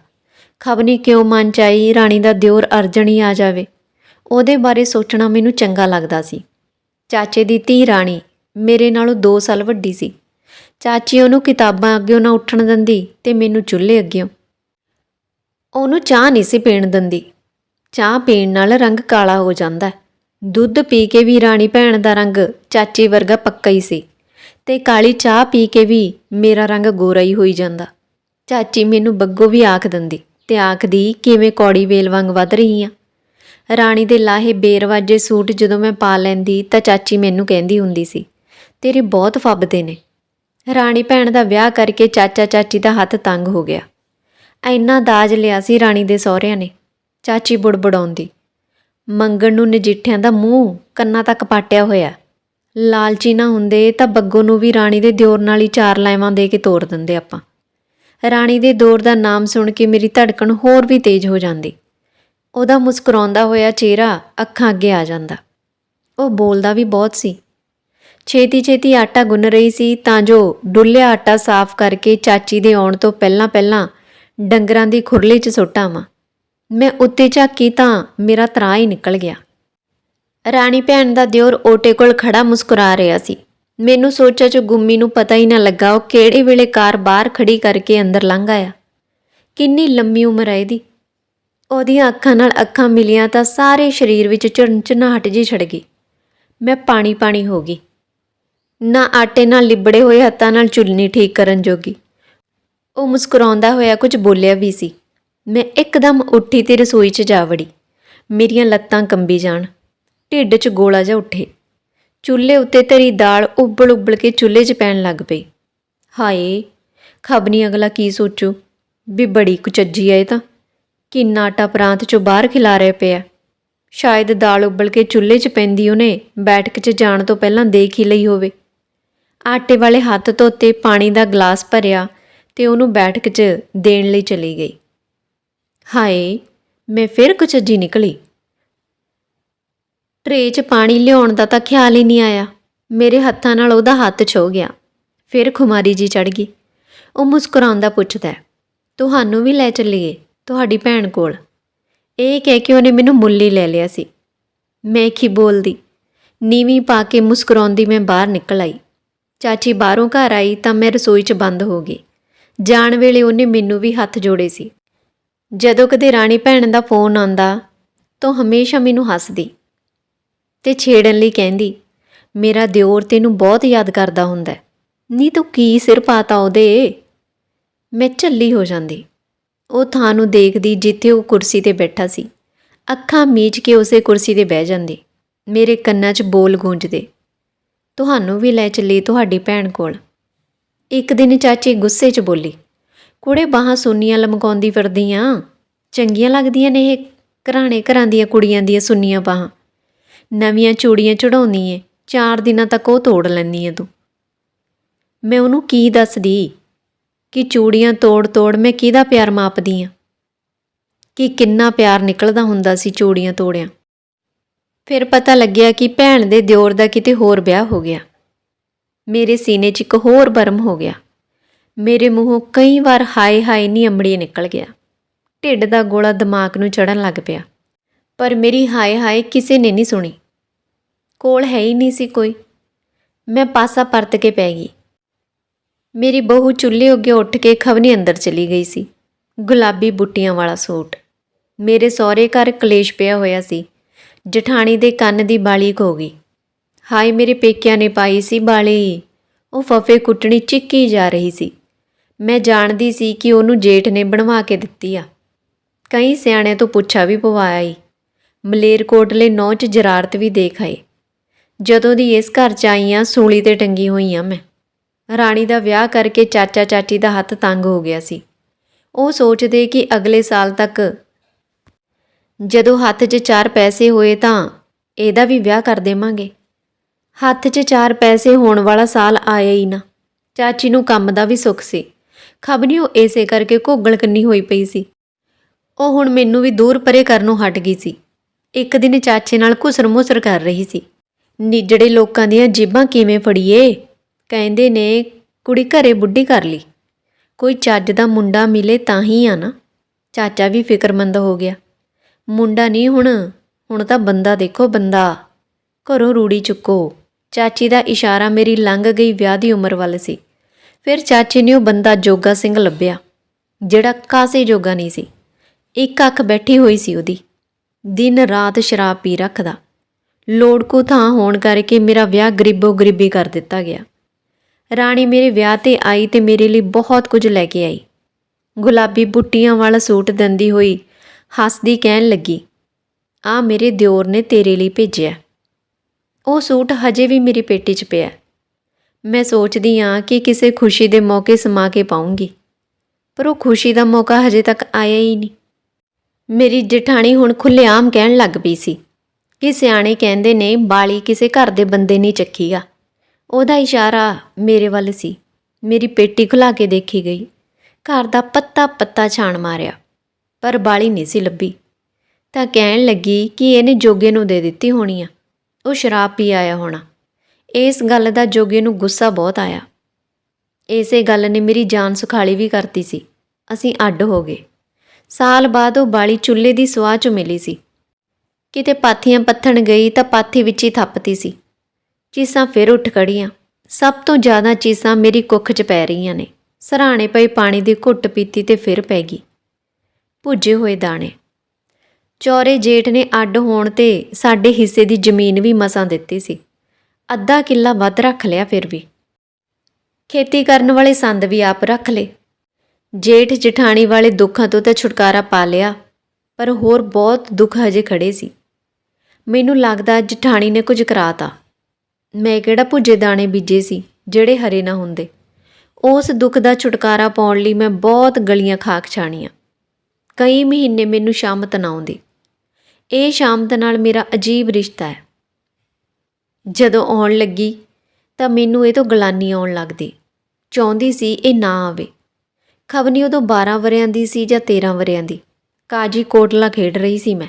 ਖਬਨੀ ਕਿਉਂ ਮਨ 'ਚ ਆਈ, ਰਾਣੀ ਦਾ ਦਿਓਰ ਅਰਜਣ ਹੀ ਆ ਜਾਵੇ। ਉਹਦੇ ਬਾਰੇ ਸੋਚਣਾ ਮੈਨੂੰ ਚੰਗਾ ਲੱਗਦਾ ਸੀ। ਚਾਚੇ ਦੀ ਧੀ ਰਾਣੀ ਮੇਰੇ ਨਾਲੋਂ 2 ਸਾਲ ਵੱਡੀ ਸੀ। ਚਾਚੀ ਉਹਨੂੰ ਕਿਤਾਬਾਂ ਅੱਗੇ ਨਾ ਉੱਠਣ ਦਿੰਦੀ ਤੇ ਮੈਨੂੰ ਚੁੱਲ੍ਹੇ ਅੱਗੇ ਉਹਨੂੰ ਚਾਹ ਨਹੀਂ ਸੀ ਪੀਣ ਦਿੰਦੀ। ਚਾਹ ਪੀਣ ਨਾਲ ਰੰਗ ਕਾਲਾ ਹੋ ਜਾਂਦਾ। ਦੁੱਧ ਪੀ ਕੇ ਵੀ ਰਾਣੀ ਭੈਣ ਦਾ ਰੰਗ ਚਾਚੀ ਵਰਗਾ ਪੱਕਾ ਹੀ ਸੀ ਤੇ ਕਾਲੀ ਚਾਹ ਪੀ ਕੇ ਵੀ ਮੇਰਾ ਰੰਗ ਗੋਰਾ ਹੀ ਹੋਈ ਜਾਂਦਾ। ਚਾਚੀ ਮੈਨੂੰ ਬੱਗੋ ਵੀ ਆਖ ਦਿੰਦੀ ਤੇ ਆਖਦੀ, ਕਿਵੇਂ ਕੌੜੀ ਵੇਲ ਵਾਂਗ ਵੱਧ ਰਹੀ ਆ? ਰਾਣੀ ਦੇ ਲਾਹੇ ਬੇਰਵਾਜੇ ਸੂਟ ਜਦੋਂ ਮੈਂ ਪਾ ਲੈਂਦੀ ਤਾਂ ਚਾਚੀ ਮੈਨੂੰ ਕਹਿੰਦੀ ਹੁੰਦੀ ਸੀ ਤੇਰੇ ਬਹੁਤ ਫੱਬਦੇ ਨੇ। ਰਾਣੀ ਭੈਣ ਦਾ ਵਿਆਹ ਕਰਕੇ ਚਾਚਾ ਚਾਚੀ ਦਾ ਹੱਥ ਤੰਗ ਹੋ ਗਿਆ। ਐਨਾ ਦਾਜ ਲਿਆ ਸੀ ਰਾਣੀ ਦੇ ਸਹੁਰਿਆਂ ਨੇ, ਚਾਚੀ ਬੁੜਬੜਾਉਂਦੀ ਮੰਗਣ ਨੂੰ ਨਜੀਠਿਆਂ ਦਾ ਮੂੰਹ ਕੰਨਾਂ ਤੱਕ ਪਾਟਿਆ ਹੋਇਆ। ਲਾਲਚੀ ਨਾ ਹੁੰਦੇ ਤਾਂ ਬੱਗੋ ਨੂੰ ਵੀ ਰਾਣੀ ਦੇ ਦਿਓਰ ਨਾਲ ਹੀ ਚਾਰ ਲਾਵਾਂ ਦੇ ਕੇ ਤੋੜ ਦਿੰਦੇ ਆਪਾਂ। ਰਾਣੀ ਦੇ ਦੌਰ ਦਾ ਨਾਮ ਸੁਣ ਕੇ ਮੇਰੀ ਧੜਕਣ ਹੋਰ ਵੀ ਤੇਜ਼ ਹੋ ਜਾਂਦੀ। ਉਹਦਾ ਮੁਸਕਰਾਉਂਦਾ ਹੋਇਆ ਚਿਹਰਾ ਅੱਖਾਂ ਅੱਗੇ ਆ ਜਾਂਦਾ। ਉਹ ਬੋਲਦਾ ਵੀ ਬਹੁਤ ਸੀ। ਛੇਤੀ ਛੇਤੀ ਆਟਾ ਗੁੰਨ ਰਹੀ ਸੀ ਤਾਂ ਜੋ ਡੁੱਲਿਆ ਆਟਾ ਸਾਫ਼ ਕਰਕੇ ਚਾਚੀ ਦੇ ਆਉਣ ਤੋਂ ਪਹਿਲਾਂ ਪਹਿਲਾਂ ਡੰਗਰਾਂ ਦੀ ਖੁਰਲੀ 'ਚ ਸੁੱਟਾਵਾਂ ਮੈਂ ਉੱਤੇ ਝਾਕੀ ਤਾਂ ਮੇਰਾ ਤਰਾ ਹੀ ਨਿਕਲ ਗਿਆ। ਰਾਣੀ ਭੈਣ ਦਾ ਦਿਓਰ ਓਟੇ ਕੋਲ ਖੜਾ ਮੁਸਕਰਾ ਰਿਹਾ ਸੀ। ਮੈਨੂੰ ਸੋਚਿਆ ਚ ਗੁੰਮੀ ਨੂੰ ਪਤਾ ਹੀ ਨਾ ਲੱਗਾ, ਉਹ ਕਿਹੜੇ ਵੇਲੇ ਕਾਰ ਬਾਹਰ ਖੜੀ ਕਰਕੇ ਅੰਦਰ ਲੰਘ ਆਇਆ। ਕਿੰਨੀ ਲੰਮੀ ਉਮਰ ਹੈ ਇਹਦੀ। ਉਹਦੀਆਂ ਅੱਖਾਂ ਨਾਲ ਅੱਖਾਂ ਮਿਲੀਆਂ ਤਾਂ ਸਾਰੇ ਸਰੀਰ ਵਿੱਚ ਚੁੰਚਨਾਹਟ ਜੀ ਛੜ ਗਈ। ਮੈਂ ਪਾਣੀ ਪਾਣੀ ਹੋ ਗਈ। ਨਾ ਆਟੇ ਨਾਲ ਲਿਬੜੇ ਹੋਏ ਹੱਥਾਂ ਨਾਲ ਚੁੰਨੀ ਠੀਕ ਕਰਨ ਜੋਗੀ। ਉਹ ਮੁਸਕਰਾਉਂਦਾ ਹੋਇਆ ਕੁਝ ਬੋਲਿਆ ਵੀ ਸੀ। ਮੈਂ ਇੱਕਦਮ ਉੱਠੀ ਤੇ ਰਸੋਈ 'ਚ ਜਾ ਵੜੀ। ਮੇਰੀਆਂ ਲੱਤਾਂ ਕੰਬੀ ਜਾਣ। ਢਿੱਡ 'ਚ ਗੋਲਾ ਜਿਹਾ ਉੱਠੇ। ਚੁੱਲ੍ਹੇ ਉੱਤੇ ਧਰੀ ਦਾਲ ਉਬਲ ਉਬਲ ਕੇ ਚੁੱਲ੍ਹੇ 'ਚ ਪੈਣ ਲੱਗ ਪਈ। ਹਾਏ ਖਬਨੀ ਅਗਲਾ ਕੀ ਸੋਚੂ? ਵੀ ਬੜੀ ਕੁਚੱਜੀ ਐ ਇਹ ਤਾਂ। ਕਿੰਨਾ ਆਟਾ ਪ੍ਰਾਂਤ 'ਚੋਂ ਬਾਹਰ ਖਿਲਾ ਰਿਹਾ ਪਿਆ। ਸ਼ਾਇਦ ਦਾਲ ਉਬਲ ਕੇ ਚੁੱਲ੍ਹੇ 'ਚ ਪੈਂਦੀ ਉਹਨੇ ਬੈਠਕ 'ਚ ਜਾਣ ਤੋਂ ਪਹਿਲਾਂ ਦੇਖ ਹੀ ਲਈ ਹੋਵੇ। ਆਟੇ ਵਾਲੇ ਹੱਥ ਧੋਤੇ ਪਾਣੀ ਦਾ ਗਲਾਸ ਭਰਿਆ ਤੇ ਉਹਨੂੰ ਬੈਠਕ 'ਚ ਦੇਣ ਲਈ ਚਲੀ ਗਈ। ਹਾਏ, ਮੈਂ ਫਿਰ ਕੁਚੱਜੀ ਨਿਕਲੀ। ਟਰੇ 'ਚ ਪਾਣੀ ਲਿਆਉਣ ਦਾ ਤਾਂ ਖਿਆਲ ਹੀ ਨਹੀਂ ਆਇਆ। ਮੇਰੇ ਹੱਥਾਂ ਨਾਲ ਉਹਦਾ ਹੱਥ ਛੋ ਗਿਆ। ਫਿਰ ਖੁਮਾਰੀ ਜੀ ਚੜ ਗਈ। ਉਹ ਮੁਸਕਰਾਉਂਦਾ ਪੁੱਛਦਾ ਤੁਹਾਨੂੰ ਵੀ ਲੈ ਚੱਲੀਏ, ਤੁਹਾਡੀ ਭੈਣ ਕੋਲ? ਇਹ ਕਹਿ ਕੇ ਉਹਨੇ ਮੈਨੂੰ ਮੁੱਲੀ ਲੈ ਲਿਆ ਸੀ। ਮੈਂ ਕੀ ਬੋਲਦੀ, ਨੀਵੀਂ ਪਾ ਕੇ ਮੁਸਕਰਾਉਂਦੀ ਮੈਂ ਬਾਹਰ ਨਿਕਲ ਆਈ। ਚਾਚੀ ਬਾਹਰੋਂ ਘਰ ਆਈ ਤਾਂ ਮੈਂ ਰਸੋਈ 'ਚ ਬੰਦ ਹੋ ਗਈ। ਜਾਣ ਵੇਲੇ ਉਹਨੇ ਮੈਨੂੰ ਵੀ ਹੱਥ ਜੋੜੇ ਸੀ। ਜਦੋਂ ਕਦੇ ਰਾਣੀ ਭੈਣ ਦਾ ਫੋਨ ਆਉਂਦਾ ਤਾਂ ਹਮੇਸ਼ਾ ਮੈਨੂੰ ਹੱਸਦੀ ਤੇ ਛੇੜਨ ਲਈ ਕਹਿੰਦੀ, ਮੇਰਾ ਦਿਓਰ ਤੈਨੂੰ ਬਹੁਤ ਯਾਦ ਕਰਦਾ ਹੁੰਦਾ। ਨਹੀਂ ਤੂੰ ਕੀ ਸਿਰ ਪਾਤਾ ਉਹਦੇ? ਮੈਂ ਝੱਲੀ ਹੋ ਜਾਂਦੀ। ਉਹ ਥਾਂ ਨੂੰ ਦੇਖਦੀ ਜਿੱਥੇ ਉਹ ਕੁਰਸੀ ਤੇ ਬੈਠਾ ਸੀ। ਅੱਖਾਂ ਮੀਚ ਕੇ ਉਸੇ ਕੁਰਸੀ ਤੇ ਬਹਿ ਜਾਂਦੀ। ਮੇਰੇ ਕੰਨਾਂ 'ਚ ਬੋਲ ਗੂੰਜਦੇ। ਤੁਹਾਨੂੰ ਵੀ ਲੈ ਚੱਲੀ ਤੁਹਾਡੀ ਭੈਣ ਕੋਲ। ਇੱਕ ਦਿਨ ਚਾਚੀ ਗੁੱਸੇ 'ਚ ਬੋਲੀ, ਕੁੜੇ ਬਾਹਾਂ ਸੁੰਨੀਆਂ ਲਮਕਾਉਂਦੀ ਫਿਰਦੀ ਫਿਰਦੀਆਂ। ਚੰਗੀਆਂ ਲੱਗਦੀਆਂ ਨੇ ਇਹ ਘਰਾਣੇ ਘਰਾਂ ਦੀਆਂ ਕੁੜੀਆਂ ਦੀਆਂ ਸੁੰਨੀਆਂ ਬਾਹਾਂ। ਨਵੀਆਂ ਚੂੜੀਆਂ ਚੜਾਉਣੀ ਏ, ਚਾਰ ਦਿਨਾਂ ਤੱਕ ਉਹ ਤੋੜ ਲੈਂਦੀ ਏ ਤੂੰ। ਮੈਂ ਉਹਨੂੰ ਕੀ ਦੱਸਦੀ ਕਿ ਚੂੜੀਆਂ ਤੋੜ-ਤੋੜ ਮੈਂ ਕਿਹਦਾ ਪਿਆਰ ਮਾਪਦੀ ਆ? ਕਿ ਕਿੰਨਾ ਪਿਆਰ ਨਿਕਲਦਾ ਹੁੰਦਾ ਸੀ ਚੂੜੀਆਂ ਤੋੜਿਆਂ। ਫਿਰ ਪਤਾ ਲੱਗਿਆ ਕਿ ਭੈਣ ਦੇ ਦਿਓਰ ਦਾ ਕਿਤੇ ਹੋਰ ਵਿਆਹ ਹੋ ਗਿਆ। ਮੇਰੇ ਸੀਨੇ 'ਚ ਇੱਕ ਹੋਰ ਬਰਮ ਹੋ ਗਿਆ। ਮੇਰੇ ਮੂੰਹੋਂ ਕਈ ਵਾਰ ਹਾਏ ਹਾਏ ਨਹੀਂ ਅੰਬੜੀ ਨਿਕਲ ਗਿਆ। ਢਿੱਡ ਦਾ ਗੋਲਾ ਦਿਮਾਗ ਨੂੰ ਚੜਨ ਲੱਗ ਪਿਆ। ਪਰ ਮੇਰੀ ਹਾਏ ਹਾਏ ਕਿਸੇ ਨੇ ਨਹੀਂ ਸੁਣੀ। ਕੋਲ ਹੈ ਹੀ ਨਹੀਂ ਸੀ ਕੋਈ। ਮੈਂ ਪਾਸਾ ਪਰਤ ਕੇ ਪੈ ਗਈ। ਮੇਰੀ ਬਹੂ ਚੁੱਲ੍ਹੇ ਉੱਗੇ ਉੱਠ ਕੇ ਖਵਨੀ ਅੰਦਰ ਚਲੀ ਗਈ ਸੀ। ਗੁਲਾਬੀ ਬੁੱਟੀਆਂ ਵਾਲਾ ਸੂਟ। ਮੇਰੇ ਸਹੁਰੇ ਘਰ ਕਲੇਸ਼ ਪਿਆ ਹੋਇਆ ਸੀ। ਜਠਾਣੀ ਦੇ ਕੰਨ ਦੀ ਬਾਲੀ ਖੋ ਗਈ। ਹਾਏ, ਮੇਰੇ ਪੇਕਿਆਂ ਨੇ ਪਾਈ ਸੀ ਬਾਲੀ। ਉਹ ਫਫੇ ਕੁੱਟਣੀ ਚਿੱਕੀ ਜਾ ਰਹੀ ਸੀ। ਮੈਂ ਜਾਣਦੀ ਸੀ ਕਿ ਉਹਨੂੰ ਜੇਠ ਨੇ ਬਣਵਾ ਕੇ ਦਿੱਤੀ ਆ। ਕਈ ਸਿਆਣਿਆਂ ਤੋਂ ਪੁੱਛਾ ਵੀ ਪਵਾਇਆ ਈ। ਮਲੇਰਕੋਟਲੇ ਨੌ ਚ ਜਰਾਰਤ ਵੀ ਦੇਖ ਆਏ। ਜਦੋਂ ਦੀ ਇਸ ਘਰ ਚ ਆਈ ਆਂ, ਸੂਲੀ ਤੇ ਟੰਗੀ ਹੋਈ ਆਂ ਮੈਂ। ਰਾਣੀ ਦਾ ਵਿਆਹ ਕਰਕੇ ਚਾਚਾ ਚਾਚੀ ਦਾ ਹੱਥ ਤੰਗ ਹੋ ਗਿਆ ਸੀ। ਉਹ ਸੋਚਦੇ ਕਿ ਅਗਲੇ ਸਾਲ ਤੱਕ ਜਦੋਂ ਹੱਥ 'ਚ ਚਾਰ ਪੈਸੇ ਹੋਏ ਤਾਂ ਇਹਦਾ ਵੀ ਵਿਆਹ ਕਰ ਦੇਵਾਂਗੇ। ਹੱਥ 'ਚ ਚਾਰ ਪੈਸੇ ਹੋਣ ਵਾਲਾ ਸਾਲ ਆਇਆ ਹੀ ਨਾ। ਚਾਚੀ ਨੂੰ ਕੰਮ ਦਾ ਵੀ ਸੁੱਖ ਸੀ। ਖਬਨੀ ਉਹ ਏਸੇ ਕਰਕੇ ਘੋਗਲ ਕੰਨੀ ਹੋਈ ਪਈ ਸੀ। ਉਹ ਹੁਣ ਮੈਨੂੰ ਵੀ ਦੂਰ ਪਰੇ ਕਰਨੋਂ ਹਟ ਗਈ ਸੀ। ਇੱਕ ਦਿਨ ਚਾਚੇ ਨਾਲ ਘੁਸਰ-ਮੁਸਰ ਕਰ ਰਹੀ ਸੀ। ਨਿਜੜੇ ਲੋਕਾਂ ਦੀਆਂ ਜੀਬਾਂ ਕਿਵੇਂ ਫੜੀਏ? ਕਹਿੰਦੇ ਨੇ, ਕੁੜੀ ਘਰੇ ਬੁੱਢੀ ਕਰ ਲਈ। ਕੋਈ ਚੱਜ ਦਾ ਮੁੰਡਾ ਮਿਲੇ ਤਾਂ ਹੀ ਆ ਨਾ। ਚਾਚਾ ਵੀ ਫਿਕਰਮੰਦ ਹੋ ਗਿਆ। ਮੁੰਡਾ ਨਹੀਂ ਹੁਣ। ਹੁਣ ਤਾਂ ਬੰਦਾ ਦੇਖੋ ਬੰਦਾ। ਘਰੋਂ ਰੂੜੀ ਚੁੱਕੋ। ਚਾਚੀ ਦਾ ਇਸ਼ਾਰਾ ਮੇਰੀ ਲੰਘ ਗਈ ਵਿਆਹ ਦੀ ਉਮਰ ਵੱਲ ਸੀ। ਫਿਰ ਚਾਚੀ ਨੇ ਉਹ ਬੰਦਾ ਜੋਗਾ ਸਿੰਘ ਲੱਭਿਆ, ਜਿਹੜਾ ਕਾਸੇ ਜੋਗਾ ਨਹੀਂ ਸੀ। ਇੱਕ ਅੱਖ ਬੈਠੀ ਹੋਈ ਸੀ ਉਹਦੀ। ਦਿਨ ਰਾਤ ਸ਼ਰਾਬ ਪੀ ਰੱਖਦਾ। ਲੋੜ ਕੋ ਥਾਂ ਹੋਣ ਕਰਕੇ ਮੇਰਾ ਵਿਆਹ ਗਰੀਬੋ ਗਰੀਬੀ ਕਰ ਦਿੱਤਾ ਗਿਆ। ਰਾਣੀ ਮੇਰੇ ਵਿਆਹ ਤੇ ਆਈ ਤੇ ਮੇਰੇ ਲਈ ਬਹੁਤ ਕੁਝ ਲੈ ਕੇ ਆਈ। ਗੁਲਾਬੀ ਬੁੱਟੀਆਂ ਵਾਲਾ ਸੂਟ ਦੰਦੀ ਹੋਈ ਹੱਸਦੀ ਕਹਿਣ ਲੱਗੀ, ਆ ਮੇਰੇ ਦਿਓਰ ਨੇ ਤੇਰੇ ਲਈ ਭੇਜਿਆ। ਉਹ ਸੂਟ ਹਜੇ ਵੀ ਮੇਰੀ ਪੇਟੀ 'ਚ ਪਿਆ। ਮੈਂ ਸੋਚਦੀ ਆ ਕਿ ਕਿਸੇ ਖੁਸ਼ੀ ਦੇ ਮੌਕੇ ਸਮਾ ਕੇ ਪਾਉਂਗੀ, ਪਰ ਉਹ ਖੁਸ਼ੀ ਦਾ ਮੌਕਾ ਹਜੇ ਤੱਕ ਆਇਆ ਹੀ ਨਹੀਂ। ਮੇਰੀ ਜਠਾਣੀ ਹੁਣ ਖੁੱਲ੍ਹੇਆਮ ਕਹਿਣ ਲੱਗ ਪਈ ਸੀ ਕਿ ਸਿਆਣੇ ਕਹਿੰਦੇ ਨੇ, ਬਾਲੀ ਕਿਸੇ ਘਰ ਦੇ ਬੰਦੇ ਨਹੀਂ ਚੱਕੀਗਾ। ਉਹਦਾ ਇਸ਼ਾਰਾ ਮੇਰੇ ਵੱਲ ਸੀ। ਮੇਰੀ ਪੇਟੀ ਖੁਲਾ ਕੇ ਦੇਖੀ ਗਈ। ਘਰ ਦਾ ਪੱਤਾ ਪੱਤਾ ਛਾਣ ਮਾਰਿਆ। ਪਰ ਬਾਲੀ ਨਹੀਂ ਸੀ ਲੱਭੀ। ਤਾਂ ਕਹਿਣ ਲੱਗੀ ਕਿ ਇਹਨੇ ਜੋਗੇ ਨੂੰ ਦੇ ਦਿੱਤੀ ਹੋਣੀ ਆ। ਉਹ ਸ਼ਰਾਬ ਪੀ ਆਇਆ ਹੋਣਾ। ਇਸ ਗੱਲ ਦਾ ਜੋਗੇ ਨੂੰ ਗੁੱਸਾ ਬਹੁਤ ਆਇਆ। ਇਸੇ ਗੱਲ ਨੇ ਮੇਰੀ ਜਾਨ ਸੁਖਾਲੀ ਵੀ ਕਰਤੀ ਸੀ। ਅਸੀਂ ਅੱਡ ਹੋ ਗਏ। ਸਾਲ ਬਾਅਦ ਉਹ ਬਾਲੀ ਚੁੱਲ੍ਹੇ ਦੀ ਸਵਾਹ 'ਚ ਮਿਲੀ ਸੀ। ਕਿਤੇ ਪਾਥੀਆਂ ਪੱਥਣ ਗਈ ਤਾਂ ਪਾਥੀ ਵਿੱਚ ਹੀ ਥੱਪਤੀ ਸੀ। ਚੀਸਾਂ ਫਿਰ ਉੱਠ ਖੜੀਆਂ। ਸਭ ਤੋਂ ਜ਼ਿਆਦਾ ਚੀਸਾਂ ਮੇਰੀ ਕੁੱਖ 'ਚ ਪੈ ਰਹੀਆਂ ਨੇ। ਸਰਾਣੇ ਪਈ ਪਾਣੀ ਦੀ ਘੁੱਟ ਪੀਤੀ ਤੇ ਫਿਰ ਪੈ ਗਈ। ਭੁੱਜੇ ਹੋਏ ਦਾਣੇ। ਚੌਰੇ ਜੇਠ ਨੇ ਅੱਡ ਹੋਣ ਤੇ ਸਾਡੇ ਹਿੱਸੇ ਦੀ ਜ਼ਮੀਨ ਵੀ ਮਸਾਂ ਦਿੱਤੀ ਸੀ। ਅੱਧਾ ਕਿੱਲਾ ਵੱਧ ਰੱਖ ਲਿਆ ਫਿਰ ਵੀ। ਖੇਤੀ ਕਰਨ ਵਾਲੇ ਸੰਦ ਵੀ ਆਪ ਰੱਖ ਲਏ। ਜੇਠ ਜਠਾਣੀ ਵਾਲੇ ਦੁੱਖਾਂ ਤੋਂ ਤਾਂ ਛੁਟਕਾਰਾ ਪਾ ਲਿਆ, ਪਰ ਹੋਰ ਬਹੁਤ ਦੁੱਖ ਹਜੇ ਖੜੇ ਸੀ। ਮੈਨੂੰ ਲੱਗਦਾ ਜਠਾਣੀ ਨੇ ਕੁਝ ਕਰਾਤਾ। ਮੈਂ ਕਿਹੜਾ ਭੁੱਜੇ ਦਾਣੇ ਬੀਜੇ ਸੀ, ਜਿਹੜੇ ਹਰੇ ਨਾ ਹੁੰਦੇ। ਉਸ ਦੁੱਖ ਦਾ ਛੁਟਕਾਰਾ ਪਾਉਣ ਲਈ ਮੈਂ ਬਹੁਤ ਗਲੀਆਂ ਖਾਕ ਛਾਣੀਆਂ। ਕਈ ਮਹੀਨੇ ਮੈਨੂੰ ਸ਼ਾਮਤ ਨਾ ਆਉਂਦੀ। ਇਹ ਸ਼ਾਮਤ ਨਾਲ ਮੇਰਾ ਅਜੀਬ ਰਿਸ਼ਤਾ ਹੈ। ਜਦੋਂ ਆਉਣ ਲੱਗੀ ਤਾਂ ਮੈਨੂੰ ਇਹ ਤੋਂ ਗਲਾਨੀ ਆਉਣ ਲੱਗਦੀ। ਚਾਹੁੰਦੀ ਸੀ ਇਹ ਨਾ ਆਵੇ। ਖਬਨੀ ਉਦੋਂ 12 ਵਰਿਆਂ ਦੀ ਸੀ ਜਾਂ 13 ਵਰਿਆਂ ਦੀ। ਕਾਜੀ ਕੋਟਲਾ ਖੇਡ ਰਹੀ ਸੀ ਮੈਂ।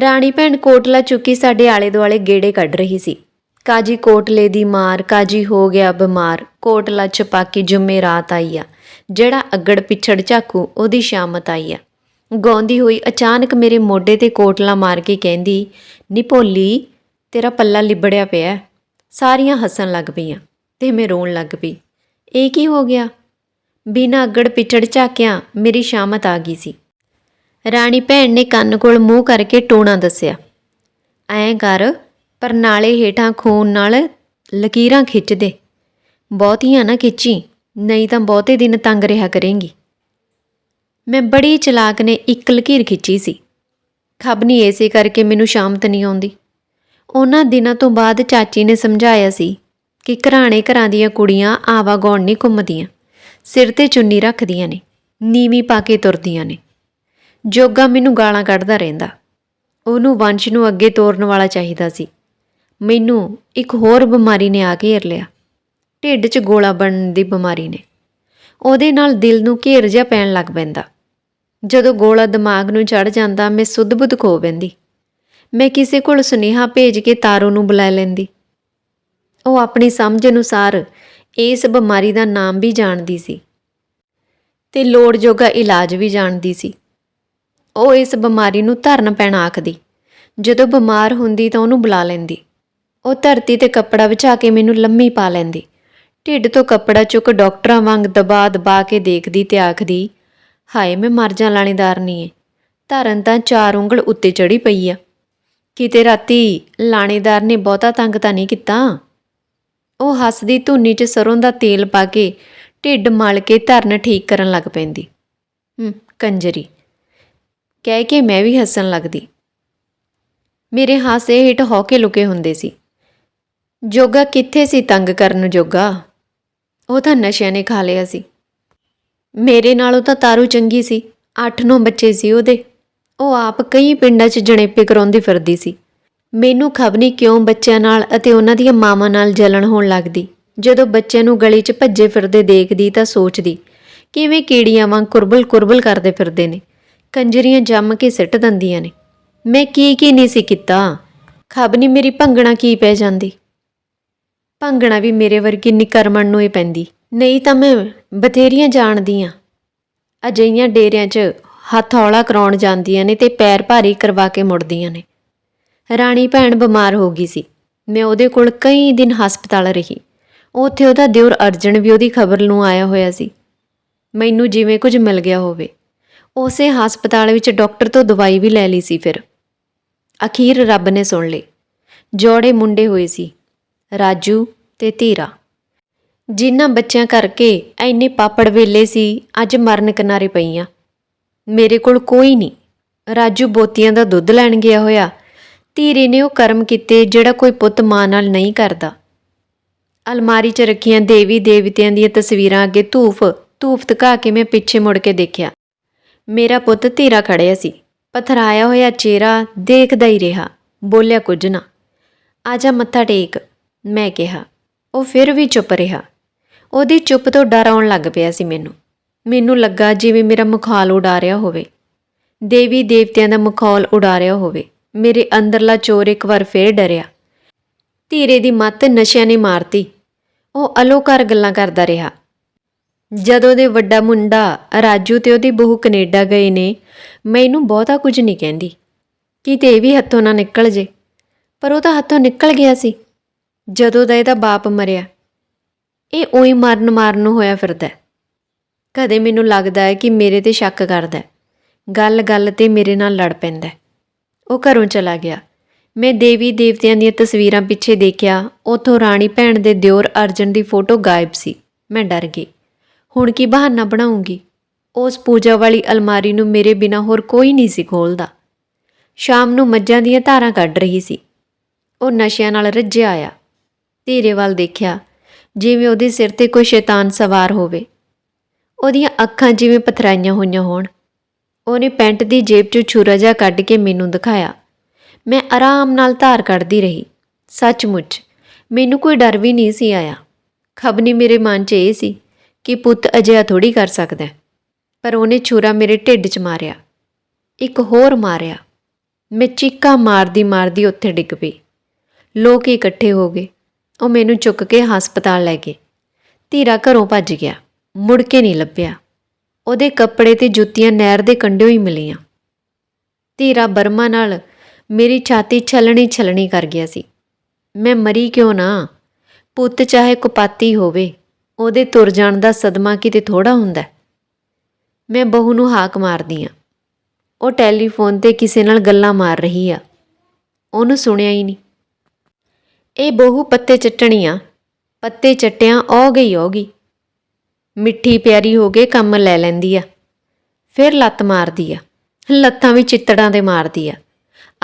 ਰਾਣੀ ਭੈਣ ਕੋਟਲਾ ਚੁੱਕੀ ਸਾਡੇ ਆਲੇ ਦੁਆਲੇ ਗੇੜੇ ਕੱਢ ਰਹੀ ਸੀ। ਕਾਜੀ ਕੋਟਲੇ ਦੀ ਮਾਰ, ਕਾਜੀ ਹੋ ਗਿਆ ਬਿਮਾਰ, ਕੋਟਲਾ ਚਪਾਕੀ ਜੁਮੇ ਰਾਤ ਆਈ ਆ, ਜਿਹੜਾ ਅੱਗੜ ਪਿਛੜ ਝਾਕੂ ਉਹਦੀ ਸ਼ਾਮਤ ਆਈ ਆ। ਗਾਉਂਦੀ ਹੋਈ ਅਚਾਨਕ ਮੇਰੇ ਮੋਢੇ ਤੇ ਕੋਟਲਾ ਮਾਰ ਕੇ ਕਹਿੰਦੀ ਨੀ ਭੋਲੀ ਤੇਰਾ ਪੱਲਾ ਲਿਬੜਿਆ ਪਿਆ ਸਾਰੀਆਂ ਹੱਸਣ ਲੱਗ ਪਈਆਂ ਤੇ ਮੈਂ ਰੋਣ ਲੱਗ ਪਈ। ਇਹ ਕੀ ਹੋ ਗਿਆ? ਬਿਨਾਂ ਅੱਗੜ ਪਿਛੜ ਝਾਕਿਆਂ ਮੇਰੀ ਸ਼ਾਮਤ ਆ ਗਈ ਸੀ। ਰਾਣੀ ਭੈਣ ਨੇ ਕੰਨ ਕੋਲ ਮੂੰਹ ਕਰਕੇ ਟੋਣਾ ਦੱਸਿਆ, ਐਂ ਕਰ ਪਰ ਨਾਲੇ ਹੇਠਾਂ ਖੂਨ ਨਾਲ ਲਕੀਰਾਂ ਖਿੱਚ ਦੇ। ਬਹੁਤੀਆਂ ਨਾ ਖਿੱਚੀ, ਨਹੀਂ ਤਾਂ ਬਹੁਤੇ ਦਿਨ ਤੰਗ ਰਿਹਾ ਕਰੇਂਗੀ। ਮੈਂ ਬੜੀ ਚਲਾਕ ਨੇ ਇੱਕ ਲਕੀਰ ਖਿੱਚੀ ਸੀ। ਖਬਨੀ ਏਸੇ ਕਰਕੇ ਮੈਨੂੰ ਸ਼ਾਮਤ ਨਹੀਂ ਆਉਂਦੀ। ਉਹਨਾਂ ਦਿਨਾਂ ਤੋਂ ਬਾਅਦ ਚਾਚੀ ਨੇ ਸਮਝਾਇਆ ਸੀ ਕਿ ਘਰਾਣੇ ਘਰਾਂ ਦੀਆਂ ਕੁੜੀਆਂ ਆਵਾ ਗੌਣ ਨਹੀਂ ਘੁੰਮਦੀਆਂ, ਸਿਰ ਤੇ ਚੁੰਨੀ ਰੱਖਦੀਆਂ ਨੇ, ਨੀਵੀਂ ਪਾ ਕੇ ਤੁਰਦੀਆਂ ਨੇ। ਜੋਗਾ ਮੈਨੂੰ ਗਾਲਾਂ ਕੱਢਦਾ ਰਹਿੰਦਾ। ਉਹਨੂੰ ਵੰਸ਼ ਨੂੰ ਅੱਗੇ ਤੋਰਨ ਵਾਲਾ ਚਾਹੀਦਾ ਸੀ। ਮੈਨੂੰ ਇੱਕ ਹੋਰ ਬਿਮਾਰੀ ਨੇ ਆ ਘੇਰ ਲਿਆ। ਢਿੱਡ 'ਚ ਗੋਲਾ ਬਣਨ ਦੀ ਬਿਮਾਰੀ ਨੇ। ਉਹਦੇ ਨਾਲ ਦਿਲ ਨੂੰ ਘੇਰ ਜਿਹਾ ਪੈਣ ਲੱਗ ਪੈਂਦਾ। ਜਦੋਂ ਗੋਲਾ ਦਿਮਾਗ ਨੂੰ ਚੜ ਜਾਂਦਾ, ਮੈਂ ਸੁੱਧ-ਬੁੱਧ ਖੋ ਬੈਂਦੀ। ਮੈਂ ਕਿਸੇ ਕੋਲ ਸੁਨੇਹਾ ਭੇਜ ਕੇ ਤਾਰੋ ਨੂੰ ਬੁਲਾ ਲੈਂਦੀ। ਉਹ ਆਪਣੀ ਸਮਝ ਅਨੁਸਾਰ ਇਸ ਬਿਮਾਰੀ ਦਾ ਨਾਮ ਵੀ ਜਾਣਦੀ ਸੀ ਤੇ ਲੋੜ ਜੋਗਾ ਇਲਾਜ ਵੀ ਜਾਣਦੀ ਸੀ। ਉਹ ਇਸ ਬਿਮਾਰੀ ਨੂੰ ਧਰਨ ਪੈਣਾ ਆਖਦੀ। ਜਦੋਂ ਬਿਮਾਰ ਹੁੰਦੀ ਤਾਂ ਉਹਨੂੰ ਬੁਲਾ ਲੈਂਦੀ। ਉਹ ਧਰਤੀ ਤੇ ਕੱਪੜਾ ਵਿਛਾ ਕੇ ਮੈਨੂੰ ਲੰਮੀ ਪਾ ਲੈਂਦੀ। ਢਿੱਡ ਤੋਂ ਕੱਪੜਾ ਚੁੱਕ ਡਾਕਟਰਾਂ ਵਾਂਗ ਦਬਾ ਦਬਾ ਕੇ ਦੇਖਦੀ ਤੇ ਆਖਦੀ ਹਾਏ, ਮੈਂ ਮਰ ਜਾ ਲਾਣੇਦਾਰ ਨਹੀਂ ਏ। ਧਰਨ ਤਾਂ ਚਾਰ ਉਂਗਲ ਉੱਤੇ ਚੜੀ ਪਈ ਆ। ਕਿਤੇ ਰਾਤੀ ਲਾਣੇਦਾਰ ਨੇ ਬਹੁਤਾ ਤੰਗ ਤਾਂ ਨਹੀਂ ਕੀਤਾ? ਉਹ ਹੱਸਦੀ ਧੁੰਨੀ 'ਚ ਸਰੋਂ ਦਾ ਤੇਲ ਪਾ ਕੇ ਢਿੱਡ ਮਲ ਕੇ ਧਰਨ ਠੀਕ ਕਰਨ ਲੱਗ ਪੈਂਦੀ। ਹੂੰ, ਕੰਜਰੀ। ਕਹਿ ਕੇ ਮੈਂ ਵੀ ਹੱਸਣ ਲੱਗਦੀ। ਮੇਰੇ ਹਾਸੇ ਹੇਠ ਹੌਕੇ ਲੁਕੇ ਹੁੰਦੇ ਸੀ। ਜੋਗਾ ਕਿੱਥੇ ਸੀ ਤੰਗ ਕਰਨ ਜੋਗਾ? ਉਹ ਤਾਂ ਨਸ਼ਿਆਂ ਨੇ ਖਾ ਲਿਆ ਸੀ। ਮੇਰੇ ਨਾਲੋਂ ਤਾਂ ਤਾਰੂ ਚੰਗੀ ਸੀ। 8-9 ਬੱਚੇ ਸੀ ਉਹਦੇ। ਉਹ ਆਪ ਕਈ ਪਿੰਡਾਂ 'ਚ ਜਣੇਪੇ ਕਰਾਉਂਦੀ ਫਿਰਦੀ ਸੀ। ਮੈਨੂੰ ਖਬਨੀ ਕਿਉਂ ਬੱਚਿਆਂ ਨਾਲ ਅਤੇ ਉਹਨਾਂ ਦੀਆਂ ਮਾਵਾਂ ਨਾਲ ਜਲਣ ਹੋਣ ਲੱਗਦੀ। ਜਦੋਂ ਬੱਚਿਆਂ ਨੂੰ ਗਲੀ 'ਚ ਭੱਜੇ ਫਿਰਦੇ ਦੇਖਦੀ ਤਾਂ ਸੋਚਦੀ, ਕਿਵੇਂ ਕੀੜੀਆਂ ਵਾਂ ਕੁਰਬਲ ਕੁਰਬਲ ਕਰਦੇ ਫਿਰਦੇ ਨੇ। ਕੰਜਰੀਆਂ ਜੰਮ ਕੇ ਸਿੱਟ ਦਿੰਦੀਆਂ ਨੇ। ਮੈਂ ਕੀ ਕੀ ਨਹੀਂ ਸੀ ਕੀਤਾ? ਖਬਨੀ ਮੇਰੀ ਭੰਗਣਾ ਕੀ ਪੈ ਜਾਂਦੀ? ਭੰਗਣਾ ਵੀ ਮੇਰੇ ਵਰਗੀ ਨਿਕਰਮਣ ਨੂੰ ਹੀ ਪੈਂਦੀ। ਨਹੀਂ ਤਾਂ ਮੈਂ ਬਥੇਰੀਆਂ ਜਾਣਦੀਆਂ। ਆ ਅਜਈਆਂ ਡੇਰਿਆਂ 'ਚ ਹੱਥ ਹੌਲਾ ਕਰਾਉਣ ਜਾਂਦੀਆਂ ਨੇ ਤੇ ਪੈਰ ਭਾਰੀ ਕਰਵਾ ਕੇ ਮੁੜਦੀਆਂ ਨੇ। ਰਾਣੀ ਭੈਣ ਬਿਮਾਰ ਹੋ ਗਈ ਸੀ। ਮੈਂ ਉਹਦੇ ਕੋਲ ਕਈ ਦਿਨ ਹਸਪਤਾਲ ਰਹੀ। ਉੱਥੇ ਉਹਦਾ ਦਿਓਰ ਅਰਜਨ ਵੀ ਉਹਦੀ ਖਬਰ ਨੂੰ ਆਇਆ ਹੋਇਆ ਸੀ। ਮੈਨੂੰ ਜਿਵੇਂ ਕੁਝ ਮਿਲ ਗਿਆ ਹੋਵੇ। ਉਸੇ ਹਸਪਤਾਲ ਵਿੱਚ ਡਾਕਟਰ ਤੋਂ ਦਵਾਈ ਵੀ ਲੈ ਲਈ ਸੀ ਫਿਰ। ਅਖੀਰ ਰੱਬ ਨੇ ਸੁਣ ਲਈ। ਜੋੜੇ ਮੁੰਡੇ ਹੋਏ ਸੀ। ਰਾਜੂ ਤੇ ਧੀਰਾ। ਜਿਨ੍ਹਾਂ ਬੱਚਿਆਂ ਕਰਕੇ ਐਨੇ ਪਾਪੜ ਵੇਲੇ ਸੀ, ਅੱਜ ਮਰਨ ਕਿਨਾਰੇ ਪਈਆਂ। ਮੇਰੇ ਕੋਲ ਕੋਈ ਨਹੀਂ। ਰਾਜੂ ਬੋਤੀਆਂ ਦਾ ਦੁੱਧ ਲੈਣ ਗਿਆ ਹੋਇਆ। ਧੀਰੇ ਨੇ ਉਹ ਕਰਮ ਕੀਤੇ ਜਿਹੜਾ ਕੋਈ ਪੁੱਤ ਮਾਂ ਨਾਲ ਨਹੀਂ ਕਰਦਾ। ਅਲਮਾਰੀ 'ਚ ਰੱਖੀਆਂ ਦੇਵੀ ਦੇਵਤਿਆਂ ਦੀਆਂ ਤਸਵੀਰਾਂ ਅੱਗੇ ਧੂਫ ਧੂਫ ਤਕਾ ਕੇ ਮੈਂ ਪਿੱਛੇ ਮੁੜ ਕੇ ਦੇਖਿਆ। ਮੇਰਾ ਪੁੱਤ ਧੀਰਾ ਖੜਿਆ ਸੀ। ਪਥਰਾਇਆ ਹੋਇਆ ਚਿਹਰਾ ਦੇਖਦਾ ਹੀ ਰਿਹਾ। ਬੋਲਿਆ, ਕੁਝ ਨਾ। ਆਜਾ ਮੱਥਾ ਟੇਕ, ਮੈਂ ਕਿਹਾ। ਉਹ ਫਿਰ ਵੀ ਚੁੱਪ ਰਿਹਾ। ਉਹਦੀ ਚੁੱਪ ਤੋਂ ਡਰ ਆਉਣ ਲੱਗ ਪਿਆ ਸੀ ਮੈਨੂੰ। ਮੈਨੂੰ ਲੱਗਾ ਜਿਵੇਂ ਮੇਰਾ ਮਖੌਲ ਉਡਾ ਰਿਹਾ ਹੋਵੇ। ਦੇਵੀ ਦੇਵਤਿਆਂ ਦਾ ਮਖੌਲ ਉਡਾ ਰਿਹਾ ਹੋਵੇ। ਮੇਰੇ ਅੰਦਰਲਾ ਚੋਰ ਇੱਕ ਵਾਰ ਫੇਰ ਡਰਿਆ। ਧੀਰੇ ਦੀ ਮੱਤ ਨਸ਼ਿਆਂ ਨੇ ਮਾਰਤੀ। ਉਹ ਅਲੋਕਾਰ ਗੱਲਾਂ ਕਰਦਾ ਰਿਹਾ। ਜਦੋਂ ਦੇ ਵੱਡਾ ਮੁੰਡਾ ਰਾਜੂ ਤੇ ਉਹਦੀ ਬਹੂ ਕੈਨੇਡਾ ਗਏ ਨੇ, ਮੈਨੂੰ ਬਹੁਤਾ ਕੁਝ ਨਹੀਂ ਕਹਿੰਦੀ। ਕਿਤੇ ਇਹ ਵੀ ਹੱਥੋਂ ਨਾ ਨਿਕਲ ਜੇ। ਪਰ ਉਹ ਤਾਂ ਹੱਥੋਂ ਨਿਕਲ ਗਿਆ ਸੀ। ਜਦੋਂ ਦਾ ਇਹਦਾ ਬਾਪ ਮਰਿਆ ਇਹ ਉਹੀ ਮਰਨ ਮਾਰਨ ਨੂੰ ਹੋਇਆ ਫਿਰਦਾ ਕਦੇ ਮੈਨੂੰ ਲੱਗਦਾ ਹੈ ਕਿ ਮੇਰੇ ਤੇ ਸ਼ੱਕ ਕਰਦਾ ਗੱਲ-ਗੱਲ ਤੇ ਮੇਰੇ ਨਾਲ ਲੜ ਪੈਂਦਾ ਉਹ ਘਰੋਂ ਚਲਾ ਗਿਆ। ਮੈਂ ਦੇਵੀ ਦੇਵਤਿਆਂ ਦੀਆਂ ਤਸਵੀਰਾਂ ਪਿੱਛੇ ਦੇਖਿਆ। ਉਥੋਂ ਰਾਣੀ ਭੈਣ ਦੇ ਦਿਓਰ ਅਰਜਨ ਦੀ ਫੋਟੋ ਗਾਇਬ ਸੀ। ਮੈਂ ਡਰ ਗਈ। ਹੁਣ ਕੀ ਬਹਾਨਾ ਬਣਾਉਂਗੀ? ਉਸ ਪੂਜਾ ਵਾਲੀ ਅਲਮਾਰੀ ਨੂੰ ਮੇਰੇ ਬਿਨਾ ਹੋਰ ਕੋਈ ਨਹੀਂ ਸੀ ਖੋਲਦਾ। ਸ਼ਾਮ ਨੂੰ ਮੱਝਾਂ ਦੀਆਂ ਧਾਰਾਂ ਕੱਢ ਰਹੀ ਸੀ। ਉਹ ਨਸ਼ਿਆਂ ਨਾਲ ਰੱਜਿਆ ਆਇਆ। ਧੀਰੇ ਵੱਲ ਦੇਖਿਆ। ਜਿਵੇਂ ਉਹਦੇ ਸਿਰ ਤੇ ਕੋਈ ਸ਼ੈਤਾਨ ਸਵਾਰ ਹੋਵੇ। ਉਹਦੀਆਂ ਅੱਖਾਂ ਜਿਵੇਂ ਪਥਰਾਈਆਂ ਹੋਈਆਂ ਹੋਣ। ਉਹਨੇ ਪੈਂਟ ਦੀ ਜੇਬ 'ਚੋਂ ਛੁਰਾ ਜਿਹਾ ਕੱਢ ਕੇ ਮੈਨੂੰ ਦਿਖਾਇਆ। ਮੈਂ ਆਰਾਮ ਨਾਲ ਧਾਰ ਕੱਢਦੀ ਰਹੀ। ਸੱਚਮੁੱਚ, ਮੈਨੂੰ ਕੋਈ ਡਰ ਵੀ ਨਹੀਂ ਸੀ ਆਇਆ। ਖਬਨੀ ਮੇਰੇ ਮਨ 'ਚ ਇਹ ਸੀ ਕਿ ਪੁੱਤ ਅਜਿਹਾ ਥੋੜੀ ਕਰ ਸਕਦਾ ਪਰ ਉਹਨੇ ਛੁਰਾ ਮੇਰੇ ਢਿੱਡ 'ਚ ਮਾਰਿਆ। ਇੱਕ ਹੋਰ ਮਾਰਿਆ। ਮੈਂ ਚੀਕਾਂ ਮਾਰਦੀ ਮਾਰਦੀ ਉੱਥੇ ਡਿੱਗ ਪਈ। ਲੋਕ ਇਕੱਠੇ ਹੋ ਗਏ। ਉਹ ਮੈਨੂੰ ਚੁੱਕ ਕੇ ਹਸਪਤਾਲ ਲੈ ਗਏ। ਧੀਰਾ ਘਰੋਂ ਭੱਜ ਗਿਆ। ਮੁੜ ਕੇ ਨਹੀਂ ਲੱਭਿਆ। ਉਹਦੇ ਕੱਪੜੇ ਤੇ ਜੁੱਤੀਆਂ ਨਹਿਰ ਦੇ ਕੰਢਿਓ ਹੀ ਮਿਲੀਆਂ। ਧੀਰਾ ਬਰਮਾ ਨਾਲ ਮੇਰੀ ਛਾਤੀ ਛਲਣੀ ਛਲਣੀ ਕਰ ਗਿਆ ਸੀ। ਮੈਂ ਮਰੀ ਕਿਉਂ ਨਾ? ਪੁੱਤ ਚਾਹੇ ਕੁਪਾਤੀ ਹੋਵੇ, ਉਹਦੇ ਤੁਰ ਜਾਣ ਦਾ ਸਦਮਾ ਕਿਤੇ ਥੋੜਾ ਹੁੰਦਾ ਮੈਂ ਬਹੂ ਨੂੰ ਹਾਕ ਮਾਰਦੀ ਆ ਉਹ ਟੈਲੀਫੋਨ ਤੇ ਕਿਸੇ ਨਾਲ ਗੱਲਾਂ ਮਾਰ ਰਹੀ ਆ। ਉਹਨੂੰ ਸੁਣਿਆ ਹੀ ਨਹੀਂ। ਇਹ ਬਹੂ ਪੱਤੇ ਚੱਟਣੀ ਆ ਪੱਤੇ ਚੱਟਿਆਂ ਔ ਗਈ ਔ ਗਈ ਮਿੱਠੀ ਪਿਆਰੀ ਹੋ ਕੇ ਕੰਮ ਲੈ ਲੈਂਦੀ ਆ। ਫਿਰ ਲੱਤ ਮਾਰਦੀ ਆ। ਲੱਤਾਂ ਵੀ ਚਿੱਤੜਾਂ ਦੇ ਮਾਰਦੀ ਆ।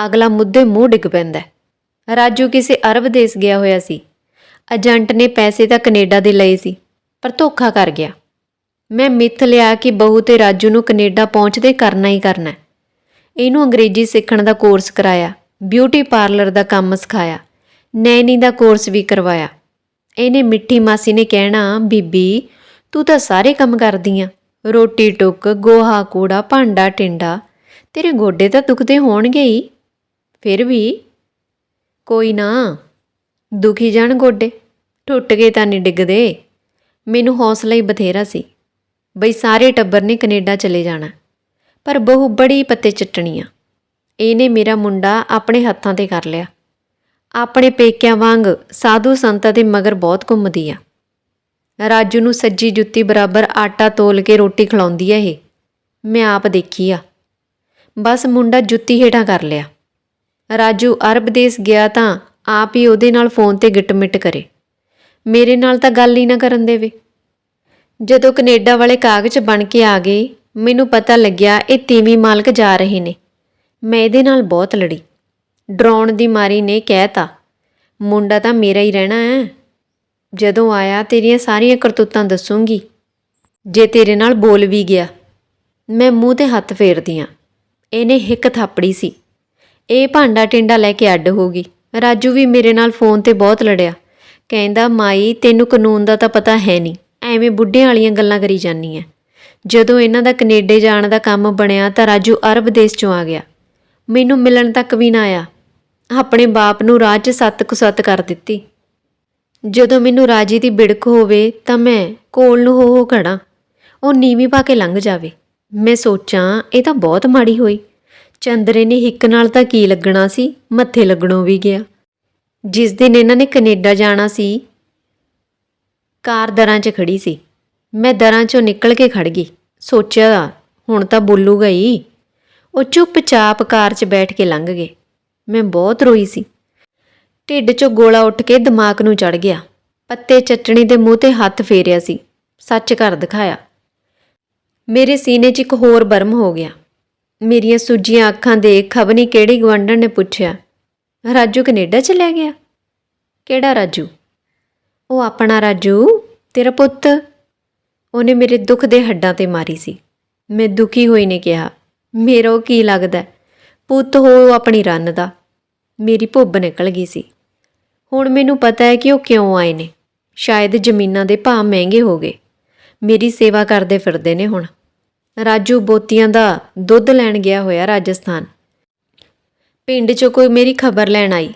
ਅਗਲਾ ਮੁੱਦੇ ਮੂੰਹ ਡਿੱਗ ਪੈਂਦਾ ਰਾਜੂ ਕਿਸੇ ਅਰਬ ਦੇਸ਼ ਗਿਆ ਹੋਇਆ ਸੀ। ਏਜੰਟ ਨੇ ਪੈਸੇ ਤਾਂ ਕੈਨੇਡਾ ਦੇ ਲਏ ਸੀ, ਪਰ ਧੋਖਾ ਕਰ ਗਿਆ। ਮੈਂ ਮਿੱਥ ਲਿਆ ਕਿ ਬਹੂ ਤੇ ਰਾਜੂ ਨੂੰ ਕੈਨੇਡਾ ਪਹੁੰਚਦੇ ਕਰਨਾ ਹੀ ਕਰਨਾ ਇਹਨੂੰ ਅੰਗਰੇਜ਼ੀ ਸਿੱਖਣ ਦਾ ਕੋਰਸ ਕਰਾਇਆ, ਬਿਊਟੀ ਪਾਰਲਰ ਦਾ ਕੰਮ ਸਿਖਾਇਆ। ਨੈਣੀ ਦਾ ਕੋਰਸ ਵੀ ਕਰਵਾਇਆ। ਇਹਨੇ ਮਿੱਠੀ ਮਾਸੀ ਨੇ ਕਹਿਣਾ, ਬੀਬੀ, ਤੂੰ ਤਾਂ ਸਾਰੇ ਕੰਮ ਕਰਦੀ ਆ ਰੋਟੀ ਟੁੱਕ, ਗੋਹਾ, ਕੂੜਾ, ਭਾਂਡਾ, ਟਿੰਡਾ, ਤੇਰੇ ਗੋਡੇ ਤਾਂ ਦੁਖਦੇ ਹੋਣਗੇ ਹੀ। ਫਿਰ ਵੀ ਕੋਈ ਨਾ, ਦੁਖੀ ਜਾਣ ਗੋਡੇ। ਟੁੱਟ ਗਏ ਤਾਂ ਨਹੀਂ ਡਿੱਗਦੇ। ਮੈਨੂੰ ਹੌਸਲਾ ਹੀ ਬਥੇਰਾ ਸੀ। ਬਈ ਸਾਰੇ ਟੱਬਰ ਨੇ ਕੈਨੇਡਾ ਚਲੇ ਜਾਣਾ। ਪਰ ਬਹੂ ਬੜੀ ਪੱਤੇ ਚੱਟਣੀ ਆ ਇਹਨੇ ਮੇਰਾ ਮੁੰਡਾ ਆਪਣੇ ਹੱਥਾਂ ਤੇ ਕਰ ਲਿਆ। ਆਪਣੇ ਪੇਕਿਆਂ ਵਾਂਗ ਸਾਧੂ ਸੰਤਾਂ ਦੇ ਮਗਰ ਬਹੁਤ ਘੁੰਮਦੀ ਆ। ਰਾਜੂ ਨੂੰ ਸੱਜੀ ਜੁੱਤੀ ਬਰਾਬਰ ਆਟਾ ਤੋਲ ਕੇ ਰੋਟੀ ਖਿਲਾਉਂਦੀ ਆ ਇਹ। ਮੈਂ ਆਪ ਦੇਖੀ ਆ। ਬਸ ਮੁੰਡਾ ਜੁੱਤੀ ਹੇਠਾਂ ਕਰ ਲਿਆ। ਰਾਜੂ ਅਰਬ ਦੇਸ਼ ਗਿਆ ਤਾਂ ਆਪ ਹੀ ਉਹਦੇ ਨਾਲ ਫੋਨ ਤੇ ਗਿੱਟ-ਮਿੱਟ ਕਰੇ। ਮੇਰੇ ਨਾਲ ਤਾਂ ਗੱਲ ਹੀ ਨਾ ਕਰਨ ਦੇਵੇ। ਜਦੋਂ ਕੈਨੇਡਾ ਵਾਲੇ ਕਾਗਜ਼ ਬਣ ਕੇ ਆ ਗਏ, ਮੈਨੂੰ ਪਤਾ ਲੱਗਿਆ ਇਹ ਤੀਵੀਂ ਮਾਲਕ ਜਾ ਰਹੇ ਨੇ। ਮੈਂ ਇਹਦੇ ਨਾਲ ਬਹੁਤ ਲੜੀ। ਡਰਾਉਣ ਦੀ ਮਾਰੀ ਨੇ ਕਹਿਤਾ ਮੁੰਡਾ ਤਾਂ ਮੇਰਾ ਹੀ ਰਹਿਣਾ ਹੈ। ਜਦੋਂ ਆਇਆ ਤੇਰੀਆਂ ਸਾਰੀਆਂ ਕਰਤੂਤਾਂ ਦੱਸੂਗੀ। ਜੇ ਤੇਰੇ ਨਾਲ ਬੋਲ ਵੀ ਗਿਆ, ਮੈਂ ਮੂੰਹ ਤੇ ਹੱਥ ਫੇਰਦੀ ਆਂ। ਇਹਨੇ ਹਿੱਕ ਥਾਪੜੀ ਸੀ। ਇਹ ਭਾਂਡਾ ਟਿੰਡਾ ਲੈ ਕੇ ਅੱਡ ਹੋ ਗਈ। ਰਾਜੂ ਵੀ ਮੇਰੇ ਨਾਲ ਫੋਨ ਤੇ ਬਹੁਤ ਲੜਿਆ। ਕਹਿੰਦਾ, ਮਾਈ, ਤੈਨੂੰ ਕਾਨੂੰਨ ਦਾ ਤਾਂ ਪਤਾ ਹੈ ਨਹੀਂ। ਐਵੇਂ ਬੁੱਢਿਆਂ ਵਾਲੀਆਂ ਗੱਲਾਂ ਕਰੀ ਜਾਨੀ ਐ ਜਦੋਂ ਇਹਨਾਂ ਦਾ ਕੈਨੇਡਾ ਜਾਣ ਦਾ ਕੰਮ ਬਣਿਆ ਤਾਂ ਰਾਜੂ ਅਰਬ ਦੇਸ਼ ਚੋਂ ਆ ਗਿਆ। ਮੈਨੂੰ ਮਿਲਣ ਤੱਕ ਵੀ ਨਾ ਆਇਆ। ਆਪਣੇ ਬਾਪ ਨੂੰ ਰਾਹ 'ਚ ਸੱਤ ਕੁਸੱਤ ਕਰ ਦਿੱਤੀ। ਜਦੋਂ ਮੈਨੂੰ ਰਾਜੀ ਦੀ ਬਿੜਕ ਹੋਵੇ ਤਾਂ ਮੈਂ ਕੋਲ ਨੂੰ ਹੋ ਹੋ ਖੜਾ ਉਹ ਨੀਵੀਂ ਪਾ ਕੇ ਲੰਘ ਜਾਵੇ। ਮੈਂ ਸੋਚਾਂ, ਇਹ ਤਾਂ ਬਹੁਤ ਮਾੜੀ ਹੋਈ। ਚੰਦਰੇ ਨੇ ਹਿੱਕ ਨਾਲ ਤਾਂ ਕੀ ਲੱਗਣਾ ਸੀ? ਮੱਥੇ ਲੱਗਣੋਂ ਵੀ ਗਿਆ। ਜਿਸ ਦਿਨ ਇਹਨਾਂ ਨੇ ਕੈਨੇਡਾ ਜਾਣਾ ਸੀ, ਕਾਰ ਦਰਾਂ 'ਚ ਖੜੀ ਸੀ। ਮੈਂ ਦਰਾਂ 'ਚੋਂ ਨਿਕਲ ਕੇ ਖੜ ਗਈ। ਸੋਚਿਆ, ਹੁਣ ਤਾਂ ਬੋਲੂਗਾ ਹੀ। ਉਹ ਚੁੱਪਚਾਪ ਕਾਰ 'ਚ ਬੈਠ ਕੇ ਲੰਘ ਗਏ। ਮੈਂ ਬਹੁਤ ਰੋਈ ਸੀ। ਢਿੱਡ 'ਚੋਂ ਗੋਲਾ ਉੱਠ ਕੇ ਦਿਮਾਗ ਨੂੰ ਚੜ ਗਿਆ। ਪੱਤੇ ਚਟਣੀ ਦੇ ਮੂੰਹ ਤੇ ਹੱਥ ਫੇਰਿਆ ਸੀ। ਸੱਚ ਕਰ ਦਿਖਾਇਆ। ਮੇਰੇ ਸੀਨੇ 'ਚ ਇੱਕ ਹੋਰ ਬਰਮ ਹੋ ਗਿਆ। ਮੇਰੀਆਂ ਸੁੱਜੀਆਂ ਅੱਖਾਂ ਦੇਖ ਖਬਨੀ ਕਿਹੜੀ ਗਵੰਡਣ ਨੇ ਪੁੱਛਿਆ। ਰਾਜੂ ਕੈਨੇਡਾ ਚਲਿਆ ਗਿਆ। ਕਿਹੜਾ ਰਾਜੂ? ਉਹ ਆਪਣਾ ਰਾਜੂ, ਤੇਰਾ ਪੁੱਤ। ਉਹਨੇ ਮੇਰੇ ਦੁੱਖ ਦੇ ਹੱਡਾਂ ਤੇ ਮਾਰੀ ਸੀ। ਮੈਂ ਦੁਖੀ ਹੋਈ ਨੇ ਕਿਹਾ, ਮੇਰਾ ਉਹ ਕੀ ਲੱਗਦਾ ਪੁੱਤ ਹੋ ਉਹ ਆਪਣੀ ਰੰਨ ਦਾ। ਮੇਰੀ ਭੁੱਬ ਨਿਕਲ ਗਈ ਸੀ। ਹੁਣ ਮੈਨੂੰ ਪਤਾ ਹੈ ਕਿ ਉਹ ਕਿਉਂ ਆਏ ਨੇ। ਸ਼ਾਇਦ ਜ਼ਮੀਨਾਂ ਦੇ ਭਾਅ ਮਹਿੰਗੇ ਹੋ ਗਏ। ਮੇਰੀ ਸੇਵਾ ਕਰਦੇ ਫਿਰਦੇ ਨੇ ਹੁਣ। ਰਾਜੂ ਬੋਤੀਆਂ ਦਾ ਦੁੱਧ ਲੈਣ ਗਿਆ ਹੋਇਆ ਰਾਜਸਥਾਨ। ਪਿੰਡ 'ਚੋਂ ਕੋਈ ਮੇਰੀ ਖਬਰ ਲੈਣ ਆਈ।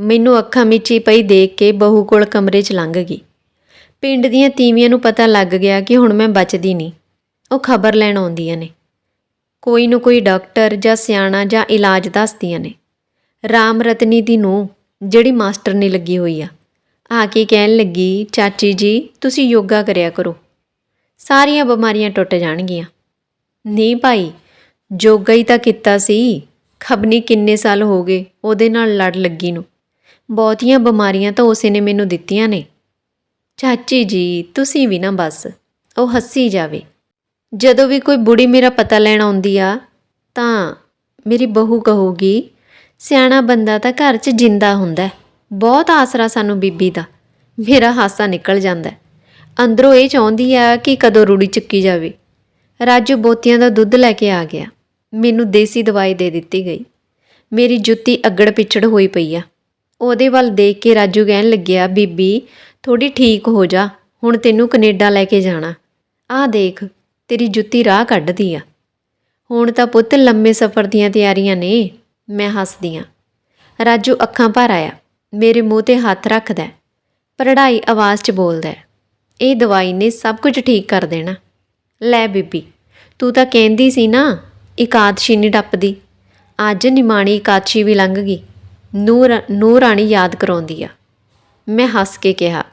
ਮੈਨੂੰ ਅੱਖਾਂ ਮੀਚੀ ਪਈ ਦੇਖ ਕੇ ਬਹੂ ਕੋਲ ਕਮਰੇ 'ਚ ਲੰਘ ਗਈ। ਪਿੰਡ ਦੀਆਂ ਤੀਵੀਆਂ ਨੂੰ ਪਤਾ ਲੱਗ ਗਿਆ ਕਿ ਹੁਣ ਮੈਂ ਬਚਦੀ ਨਹੀਂ। ਉਹ ਖਬਰ ਲੈਣ ਆਉਂਦੀਆਂ ਨੇ। ਕੋਈ ਨਾ ਕੋਈ ਡਾਕਟਰ ਜਾਂ ਸਿਆਣਾ ਜਾਂ ਇਲਾਜ ਦੱਸਦੀਆਂ ਨੇ। ਰਾਮ ਰਤਨੀ ਦੀ ਨੂੰ ਜਿਹੜੀ ਮਾਸਟਰ ਨੇ ਲੱਗੀ ਹੋਈ ਆ। ਆ ਕੇ ਕਹਿਣ ਲੱਗੀ, ਚਾਚੀ ਜੀ, ਤੁਸੀਂ ਯੋਗਾ ਕਰਿਆ ਕਰੋ। ਸਾਰੀਆਂ ਬਿਮਾਰੀਆਂ ਟੁੱਟ ਜਾਣਗੀਆਂ। ਨਹੀਂ ਭਾਈ, ਯੋਗਾ ਹੀ ਤਾਂ ਕੀਤਾ ਸੀ। ਖਬਨੀ ਕਿੰਨੇ ਸਾਲ ਹੋ ਗਏ ਉਹਦੇ ਨਾਲ ਲੜ ਲੱਗੀ ਨੂੰ। ਬਹੁਤੀਆਂ ਬਿਮਾਰੀਆਂ ਤਾਂ ਉਸੇ ਨੇ ਮੈਨੂੰ ਦਿੱਤੀਆਂ ਨੇ। ਚਾਚੀ ਜੀ, ਤੁਸੀਂ ਵੀ ਨਾ ਬਸ, ਉਹ ਹੱਸੀ ਜਾਵੇ। ਜਦੋਂ ਵੀ ਕੋਈ ਬੁੜੀ ਮੇਰਾ ਪਤਾ ਲੈਣ ਆਉਂਦੀ ਆ, ਤਾਂ ਮੇਰੀ ਬਹੂ ਕਹੂਗੀ, ਸਿਆਣਾ ਬੰਦਾ ਤਾਂ ਘਰ 'ਚ ਜਿੰਦਾ ਹੁੰਦਾ ਬਹੁਤ ਆਸਰਾ ਸਾਨੂੰ ਬੀਬੀ ਦਾ, ਮੇਰਾ ਹਾਸਾ ਨਿਕਲ ਜਾਂਦਾ ਅੰਦਰੋਂ ਇਹ ਚਾਹੁੰਦੀ ਆ ਕਿ ਕਦੋਂ ਰੂੜੀ ਚੁੱਕੀ ਜਾਵੇ। ਰਾਜੂ ਬੋਤੀਆਂ ਦਾ ਦੁੱਧ ਲੈ ਕੇ ਆ ਗਿਆ, ਮੈਨੂੰ ਦੇਸੀ ਦਵਾਈ ਦੇ ਦਿੱਤੀ ਗਈ। ਮੇਰੀ ਜੁੱਤੀ ਅੱਗੜ ਪਿੱਛੜ ਹੋਈ ਪਈ ਆ। ਉਹਦੇ ਵੱਲ ਦੇਖ ਕੇ ਰਾਜੂ ਕਹਿਣ ਲੱਗਿਆ, ਬੀਬੀ ਥੋੜੀ ਠੀਕ ਹੋ ਜਾ, ਹੁਣ ਤੈਨੂੰ ਕੈਨੇਡਾ ਲੈ ਕੇ ਜਾਣਾ। ਆਹ ਦੇਖ ਤੇਰੀ ਜੁੱਤੀ ਰਾਹ ਕੱਢਦੀ ਆ। ਹੁਣ ਤਾਂ ਪੁੱਤ ਲੰਮੇ ਸਫ਼ਰ ਦੀਆਂ ਤਿਆਰੀਆਂ ਨੇ, ਮੈਂ ਹੱਸਦੀ ਆ। ਰਾਜੂ ਅੱਖਾਂ ਭਰ ਆਇਆ, ਮੇਰੇ ਮੂੰਹ ਤੇ ਹੱਥ ਰੱਖਦਾ ਹੈ। ਪਰੜਾਈ ਆਵਾਜ਼ 'ਚ ਬੋਲਦਾ ਇਹ ਦਵਾਈ ਨੇ ਸਭ ਕੁਝ ਠੀਕ ਕਰ ਦੇਣਾ। ਲੈ ਬੀਬੀ, ਤੂੰ ਤਾਂ ਕਹਿੰਦੀ ਸੀ ਨਾ, ਇਕਾਦਸ਼ੀ ਨਹੀਂ ਟੱਪਦੀ ਅੱਜ ਨਿਮਾਣੀ ਇਕਾਦਸ਼ੀ ਵੀ ਲੰਘ ਗਈ। ਨੂਰ ਨੂਰ ਰਾਣੀ ਯਾਦ ਕਰਾਉਂਦੀ ਆ। ਮੈਂ ਹੱਸ ਕੇ ਕਿਹਾ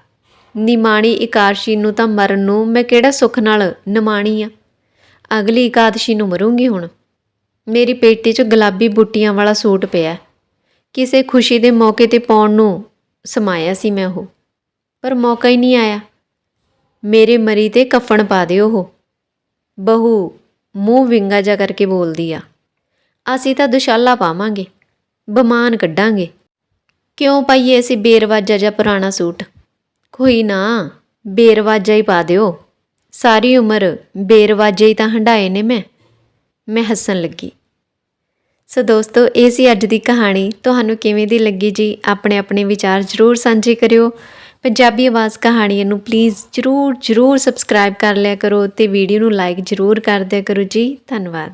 ਨਿਮਾਣੀ ਇਕਾਦਸ਼ੀ ਨੂੰ ਤਾਂ ਮਰਨ ਨੂੰ ਮੈਂ ਕਿਹੜਾ ਸੁੱਖ ਨਾਲ ਨਿਮਾਣੀ ਆ? ਅਗਲੀ ਇਕਾਦਸ਼ੀ ਨੂੰ ਮਰੂੰਗੀ ਹੁਣ। ਮੇਰੀ ਪੇਟੀ 'ਚ ਗੁਲਾਬੀ ਬੁੱਟੀਆਂ ਵਾਲਾ ਸੂਟ ਪਿਆ। ਕਿਸੇ ਖੁਸ਼ੀ ਦੇ ਮੌਕੇ ਤੇ ਪਾਉਣ ਨੂੰ ਸਮਾਇਆ ਸੀ ਮੈਂ ਉਹ। ਪਰ ਮੌਕਾ ਹੀ ਨਹੀਂ ਆਇਆ। ਮੇਰੇ ਮਰੀ ਤੇ ਕਫਨ ਪਾ ਦਿਓ ਉਹ। ਬਹੂ, ਮੂੰਹ ਵਿੰਗਾ ਜਾ ਕਰਕੇ ਬੋਲਦੀ ਆ। ਅਸੀਂ ਤਾਂ ਦੁਸ਼ਾਲਾ ਪਾਵਾਂਗੇ। ਬਮਾਨ ਕੱਢਾਂਗੇ। ਕਿਉਂ ਪਾਈਏ ਅਸੀਂ ਬੇਰਵਾਜਾ ਜਾਂ ਪੁਰਾਣਾ ਸੂਟ? ਕੋਈ ਨਾ, ਬੇਰਵਾਜਾ ਹੀ ਪਾ ਦਿਓ। ਸਾਰੀ ਉਮਰ ਬੇਰਵਾਜੇ ਹੀ ਤਾਂ ਹੰਡਾਏ ਨੇ ਮੈਂ। ਮੈਂ ਹੱਸਣ ਲੱਗੀ। ਸੋ ਦੋਸਤੋ, ਇਹ ਸੀ ਅੱਜ ਦੀ ਕਹਾਣੀ। ਤੁਹਾਨੂੰ ਕਿਵੇਂ ਦੀ ਲੱਗੀ ਜੀ? ਆਪਣੇ ਆਪਣੇ ਵਿਚਾਰ ਜ਼ਰੂਰ ਸਾਂਝੇ ਕਰਿਓ। ਪੰਜਾਬੀ ਆਵਾਜ਼ ਕਹਾਣੀਆਂ ਨੂੰ ਪਲੀਜ਼ ਜ਼ਰੂਰ ਜ਼ਰੂਰ ਸਬਸਕ੍ਰਾਈਬ ਕਰ ਲਿਆ ਕਰੋ ਤੇ ਵੀਡੀਓ ਨੂੰ ਲਾਈਕ ਜ਼ਰੂਰ ਕਰ ਦਿਆ ਕਰੋ ਜੀ। ਧੰਨਵਾਦ।